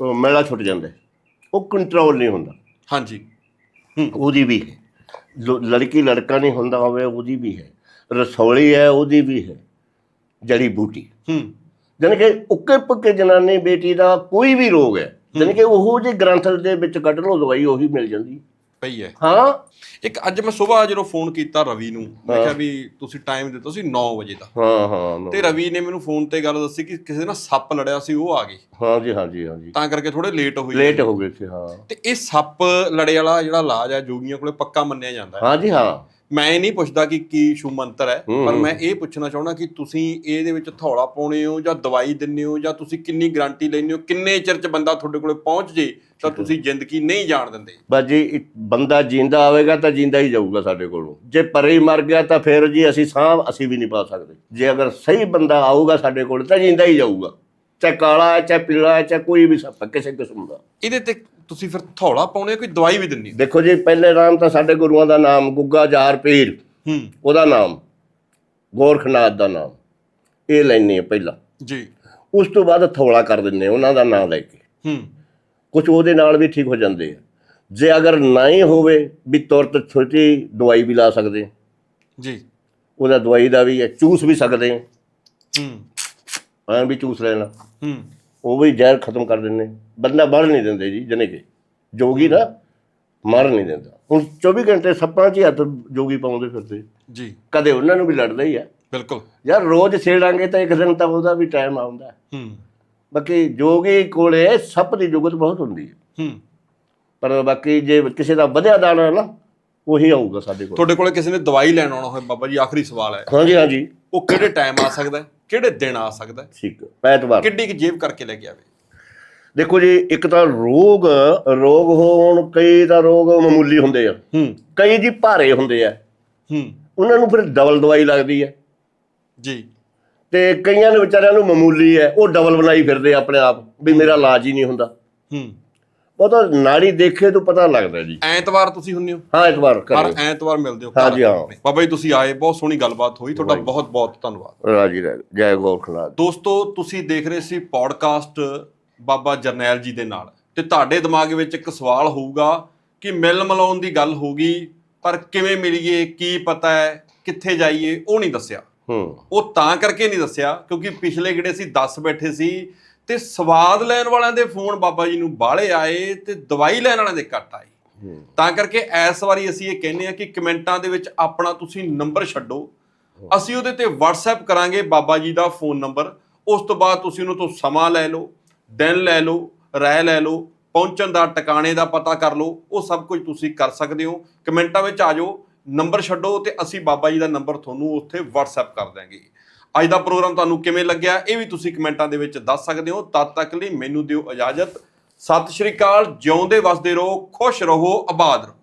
ਉਹ ਮੈਲਾ ਛੁੱਟ ਜਾਂਦਾ। ਹੈ। ਉਹ ਕੰਟਰੋਲ ਨਹੀਂ ਹੁੰਦਾ। ਹਾਂਜੀ। ਉਹਦੀ ਵੀ ਹੈ। ਜੋ ਲੜਕੀ ਲੜਕਾ ਨਹੀਂ ਹੁੰਦਾ ਹੋਵੇ ਉਹਦੀ ਵੀ ਹੈ। ਰਸੌਲੀ ਹੈ ਉਹਦੀ ਵੀ ਹੈ। ਜੜੀ ਬੂਟੀ। ਹੂੰ। ਜਾਣੀ ਕਿ ਉੱਕੇ ਪੱਕੇ ਜਨਾਨੀ ਬੇਟੀ ਦਾ ਕੋਈ ਵੀ ਰੋਗ ਹੈ। ਜਾਣੀ ਕਿ ਉਹੋ ਜਿਹੇ ਗ੍ਰੰਥ ਦੇ ਵਿੱਚ ਕੱਢ ਲਓ ਦਵਾਈ ਉਹੀ ਮਿਲ ਜਾਂਦੀ। ਪਈ ਹੈ। ਹਾਂ। ਇੱਕ ਅੱਜ ਮੈਂ ਸਵੇਰ ਜਦੋਂ ਫੋਨ ਕੀਤਾ ਰਵੀ ਨੂੰ ਮੈਂ ਕਿਹਾ ਵੀ ਤੁਸੀਂ ਟਾਈਮ ਦਿੱਤਾ ਸੀ 9 ਵਜੇ ਦਾ। ਹਾਂ ਹਾਂ ਤੇ ਰਵੀ ਨੇ ਮੈਨੂੰ ਫੋਨ ਤੇ ਗੱਲ ਦੱਸੀ ਕਿ ਕਿਸੇ ਨਾਲ ਸੱਪ ਲੜਿਆ ਸੀ ਉਹ ਆ ਗਏ। ਹਾਂ ਜੀ ਹਾਂ ਜੀ ਹਾਂ ਜੀ। ਤਾਂ ਕਰਕੇ ਥੋੜੇ ਲੇਟ ਹੋਈ ਲੇਟ ਹੋ ਗਏ ਸੀ ਹਾਂ। ਤੇ ਇਹ ਸੱਪ ਲੜੇ ਵਾਲਾ ਜਿਹੜਾ ਇਲਾਜ ਹੈ ਜੋਗੀਆਂ ਕੋਲੇ ਪੱਕਾ ਮੰਨਿਆ ਜਾਂਦਾ ਹੈ। ਹਾਂ ਜੀ ਹਾਂ। ਮੈਂ ਇਹ ਨਹੀਂ ਪੁੱਛਦਾ ਕਿ ਕੀ ਸ਼ੂ ਮੰਤਰ ਹੈ ਪਰ। ਮੈਂ ਇਹ ਪੁੱਛਣਾ ਚਾਹੁੰਦਾ ਕਿ ਤੁਸੀਂ ਇਹਦੇ ਵਿੱਚ ਥੌਲਾ ਪਾਉਣੇ ਹੋ ਜਾਂ ਦਵਾਈ ਦਿੰਦੇ ਹੋ ਜਾਂ ਤੁਸੀਂ ਕਿੰਨੀ ਗਾਰੰਟੀ ਲੈਂਦੇ ਹੋ ਕਿੰਨੇ ਚਿਰ ਚ ਬੰਦਾ ਤੁਹਾਡੇ ਕੋਲੇ ਪਹੁੰਚ ਜੇ ਤਾਂ ਤੁਸੀਂ ਜ਼ਿੰਦਗੀ ਨਹੀਂ ਜਾਣ ਦਿੰਦੇ। ਬਸ ਜੀ ਇੱਕ ਬੰਦਾ ਜਿੰਦਾ ਆਵੇਗਾ ਤਾਂ ਜਿੰਦਾ ਹੀ ਜਾਊਗਾ ਸਾਡੇ ਕੋਲੋਂ। ਜੇ ਪਰੇ ਹੀ ਮਰ ਗਿਆ ਤਾਂ ਫਿਰ ਜੀ ਅਸੀਂ ਸਾਹ ਅਸੀਂ ਵੀ ਨਹੀਂ ਪਾ ਸਕਦੇ। ਜੇ ਅਗਰ ਸਹੀ ਬੰਦਾ ਆਊਗਾ ਸਾਡੇ ਕੋਲ ਤਾਂ ਜਿੰਦਾ ਹੀ ਜਾਊਗਾ। ਚਾਹੇ ਕਾਲਾ ਹੈ ਚਾਹੇ ਪੀਲਾ ਹੈ ਚਾਹੇ ਕੋਈ ਵੀ ਸੱਪ ਕਿਸੇ ਕਿਸਮ ਦਾ। ਇਹਦੇ ਤੇ ਤੁਸੀਂ ਫਿਰ ਥੌਲਾ ਪਾਉਣੇ ਹੋ ਕੋਈ ਦਵਾਈ ਵੀ ਦਿੰਨੀ ਦੇਖੋ ਜੀ ਪਹਿਲੇ ਨਾਮ ਤਾਂ ਸਾਡੇ ਗੁਰੂਆਂ ਦਾ ਨਾਮ ਗੁੱਗਾ ਜਾਰ ਪੀਰ। ਹੂੰ। ਉਹਦਾ ਨਾਮ ਗੋਰਖਨਾਥ ਦਾ ਨਾਮ। ਇਹ ਲੈਣੇ ਆ ਪਹਿਲਾਂ। ਜੀ। ਉਸ ਤੋਂ ਬਾਅਦ ਥੋੜਾ ਕਰ ਦਿੰਨੇ ਉਹਨਾਂ ਦਾ ਨਾਮ ਲੈ ਕੇ। ਹੂੰ। ਕੁਝ ਉਹਦੇ ਨਾਲ ਵੀ ਠੀਕ ਹੋ ਜਾਂਦੇ ਆ। ਜੇ ਅਗਰ ਨਾ ਹੀ ਹੋਵੇ ਵੀ ਤੁਰਤ ਛੋਟੀ ਦਵਾਈ ਵੀ ਲਾ ਸਕਦੇ ਜੀ। ਉਹਦਾ ਦਵਾਈ ਦਾ ਵੀ ਹੈ ਚੂਸ ਵੀ ਸਕਦੇ ਹੂੰ। ਐਂ ਵੀ ਚੂਸ ਲੈਣਾ। ਹੂੰ। ਉਹ ਵੀ ਜ਼ਹਿਰ ਖਤਮ ਕਰ ਦਿੰਦੇ ਬੰਦਾ ਮਰ ਨਹੀਂ ਦਿੰਦੇ ਜੀ ਜਨੇ ਕਿ ਜੋਗੀ ਨਾ ਮਰ ਨਹੀਂ ਦਿੰਦਾ। ਹੁਣ 24 ਘੰਟੇ ਸੱਪਾਂ 'ਚ ਹੀ ਹੱਥ ਜੋਗੀ ਪਾਉਂਦੇ ਫਿਰਦੇ। ਜੀ। ਕਦੇ ਉਹਨਾਂ ਨੂੰ ਵੀ ਲੜਦਾ ਹੀ ਆ। ਬਿਲਕੁਲ। ਯਾਰ ਰੋਜ਼ ਛੇੜਾਂਗੇ ਤਾਂ ਇੱਕ ਦਿਨ ਤਾਂ ਉਹਦਾ ਵੀ ਟਾਈਮ ਆਉਂਦਾ। ਹੂੰ। ਬਾਕੀ ਜੋਗੀ ਕੋਲੇ ਸੱਪ ਦੀ ਜੁਗਤ ਬਹੁਤ ਹੁੰਦੀ ਹੈ। ਹੂੰ। ਪਰ ਬਾਕੀ ਜੇ ਕਿਸੇ ਦਾ ਵਧਿਆ ਦਾਣਾ ਨਾ ਉਹੀ ਆਊਗਾ ਸਾਡੇ ਕੋਲ। ਤੁਹਾਡੇ ਕੋਲੇ ਕਿਸੇ ਨੇ ਦਵਾਈ ਲੈਣ ਆਉਣਾ ਹੋਵੇ ਬਾਬਾ ਜੀ ਆਖਰੀ ਸਵਾਲ ਹੈ। ਹਾਂਜੀ ਹਾਂਜੀ। ਉਹ ਕਿਹੜੇ ਟਾਈਮ ਆ ਸਕਦਾ ਕਿਹੜੇ ਦਿਨ ਆ ਸਕਦਾ ਠੀਕ ਹੈ। ਐਤਵਾਰ। ਕਿੱਡੀ ਕਿ ਜੇਬ ਕਰਕੇ ਲੈ ਕੇ ਆਵੇ। ਦੇਖੋ ਜੀ ਇੱਕ ਤਾਂ ਰੋਗ ਰੋਗ ਹੋਣ ਕਈ ਤਾਂ ਰੋਗ ਮਾਮੂਲੀ ਹੁੰਦੇ ਆ। ਹੂੰ। ਕਈ ਜੀ ਭਾਰੇ ਹੁੰਦੇ ਆ। ਹੂੰ। ਉਹਨਾਂ ਨੂੰ ਫਿਰ ਡਬਲ ਦਵਾਈ ਲੱਗਦੀ ਹੈ ਜੀ। ਤੇ ਕਈਆਂ ਦੇ ਵਿਚਾਰਿਆਂ ਨੂੰ ਮਾਮੂਲੀ ਹੈ ਉਹ ਡਬਲ ਬਣਾਈ ਫਿਰਦੇ ਆਪਣੇ ਆਪ ਵੀ ਮੇਰਾ ਇਲਾਜ ਹੀ ਨਹੀਂ ਹੁੰਦਾ। ਹੂੰ। ਉਹ ਤਾਂ ਨਾੜੀ ਦੇਖੇ ਤੋਂ ਪਤਾ ਲੱਗਦਾ ਜੀ। ਐਤਵਾਰ ਤੁਸੀਂ ਹੁੰਨੇ ਹੋ? ਹਾਂ ਐਤਵਾਰ ਹਰ ਐਤਵਾਰ ਮਿਲਦੇ ਹੋ ਹਾਂਜੀ, ਹਾਂ। ਬਾਬਾ ਜੀ ਤੁਸੀਂ ਆਏ ਬਹੁਤ ਸੋਹਣੀ ਗੱਲਬਾਤ ਹੋਈ ਤੁਹਾਡਾ ਬਹੁਤ ਬਹੁਤ ਧੰਨਵਾਦ। ਰਾਜੀ ਰਹਿ ਜੈ ਗੋਰਖਨਾਥ ਦੋਸਤੋ ਤੁਸੀਂ ਦੇਖ ਰਹੇ ਸੀ ਪੌਡਕਾਸਟ ਬਾਬਾ ਜਰਨੈਲ ਜੀ ਦੇ ਨਾਲ। ਤੇ ਤੁਹਾਡੇ ਦਿਮਾਗ ਵਿੱਚ ਇੱਕ ਸਵਾਲ ਹੋਊਗਾ ਕਿ ਮਿਲ ਮਿਲਾਉਣ ਦੀ ਗੱਲ ਹੋਗੀ ਪਰ ਕਿਵੇਂ ਮਿਲੀਏ ਕੀ ਪਤਾ ਹੈ ਕਿੱਥੇ ਜਾਈਏ ਉਹ ਨਹੀਂ ਦੱਸਿਆ। ਹੂੰ। ਉਹ ਤਾਂ ਕਰਕੇ ਨਹੀਂ ਦੱਸਿਆ ਕਿਉਂਕਿ ਪਿਛਲੇ ਜਿਹੜੇ ਸੀ 10 ਬੈਠੇ ਸੀ ਤੇ ਸਵਾਦ ਲੈਣ ਵਾਲਿਆਂ ਦੇ ਫੋਨ ਬਾਬਾ ਜੀ ਨੂੰ ਬਾਹਲੇ ਆਏ ਤੇ ਦਵਾਈ ਲੈਣ ਵਾਲਿਆਂ ਦੇ ਘੱਟ ਆਏ। ਹੂੰ। ਤਾਂ ਕਰਕੇ ਇਸ ਵਾਰੀ ਅਸੀਂ ਇਹ ਕਹਿੰਦੇ ਆ ਕਿ ਕਮੈਂਟਾਂ ਦੇ ਵਿੱਚ ਆਪਣਾ ਤੁਸੀਂ ਨੰਬਰ ਛੱਡੋ। ਅਸੀਂ ਉਹਦੇ ਤੇ WhatsApp ਕਰਾਂਗੇ ਬਾਬਾ ਜੀ ਦਾ ਫੋਨ ਨੰਬਰ। ਉਸ ਤੋਂ ਬਾਅਦ ਤੁਸੀਂ ਉਹਨੂੰ ਤੋਂ ਸਮਾਂ ਲੈ ਲਓ। ਦਿਨ ਲੈ ਲਓ, ਰਾਏ ਲੈ ਲਓ, ਪਹੁੰਚਣ ਦਾ, ਟਿਕਾਣੇ ਦਾ ਪਤਾ ਕਰ ਲਓ, ਉਹ ਸਭ ਕੁਝ ਤੁਸੀਂ ਕਰ ਸਕਦੇ ਹੋ। ਕਮੈਂਟਾਂ ਵਿੱਚ ਆ ਜਾਓ, ਨੰਬਰ ਛੱਡੋ ਤੇ ਅਸੀਂ ਬਾਬਾ ਜੀ ਦਾ ਨੰਬਰ ਤੁਹਾਨੂੰ ਉੱਥੇ WhatsApp ਕਰ ਦਾਂਗੇ ਅੱਜ ਦਾ ਪ੍ਰੋਗਰਾਮ ਤੁਹਾਨੂੰ ਕਿਵੇਂ ਲੱਗਿਆ, ਇਹ ਵੀ ਤੁਸੀਂ ਕਮੈਂਟਾਂ ਦੇ ਵਿੱਚ ਦੱਸ ਸਕਦੇ ਹੋ। ਤਦ ਤੱਕ ਲਈ ਮੈਨੂੰ ਦਿਓ ਇਜਾਜ਼ਤ। ਸਤਿ ਸ਼੍ਰੀ ਅਕਾਲ, ਜਿਉਂਦੇ ਵਸਦੇ ਰਹੋ, ਖੁਸ਼ ਰਹੋ, ਆਬਾਦ ਰਹੋ।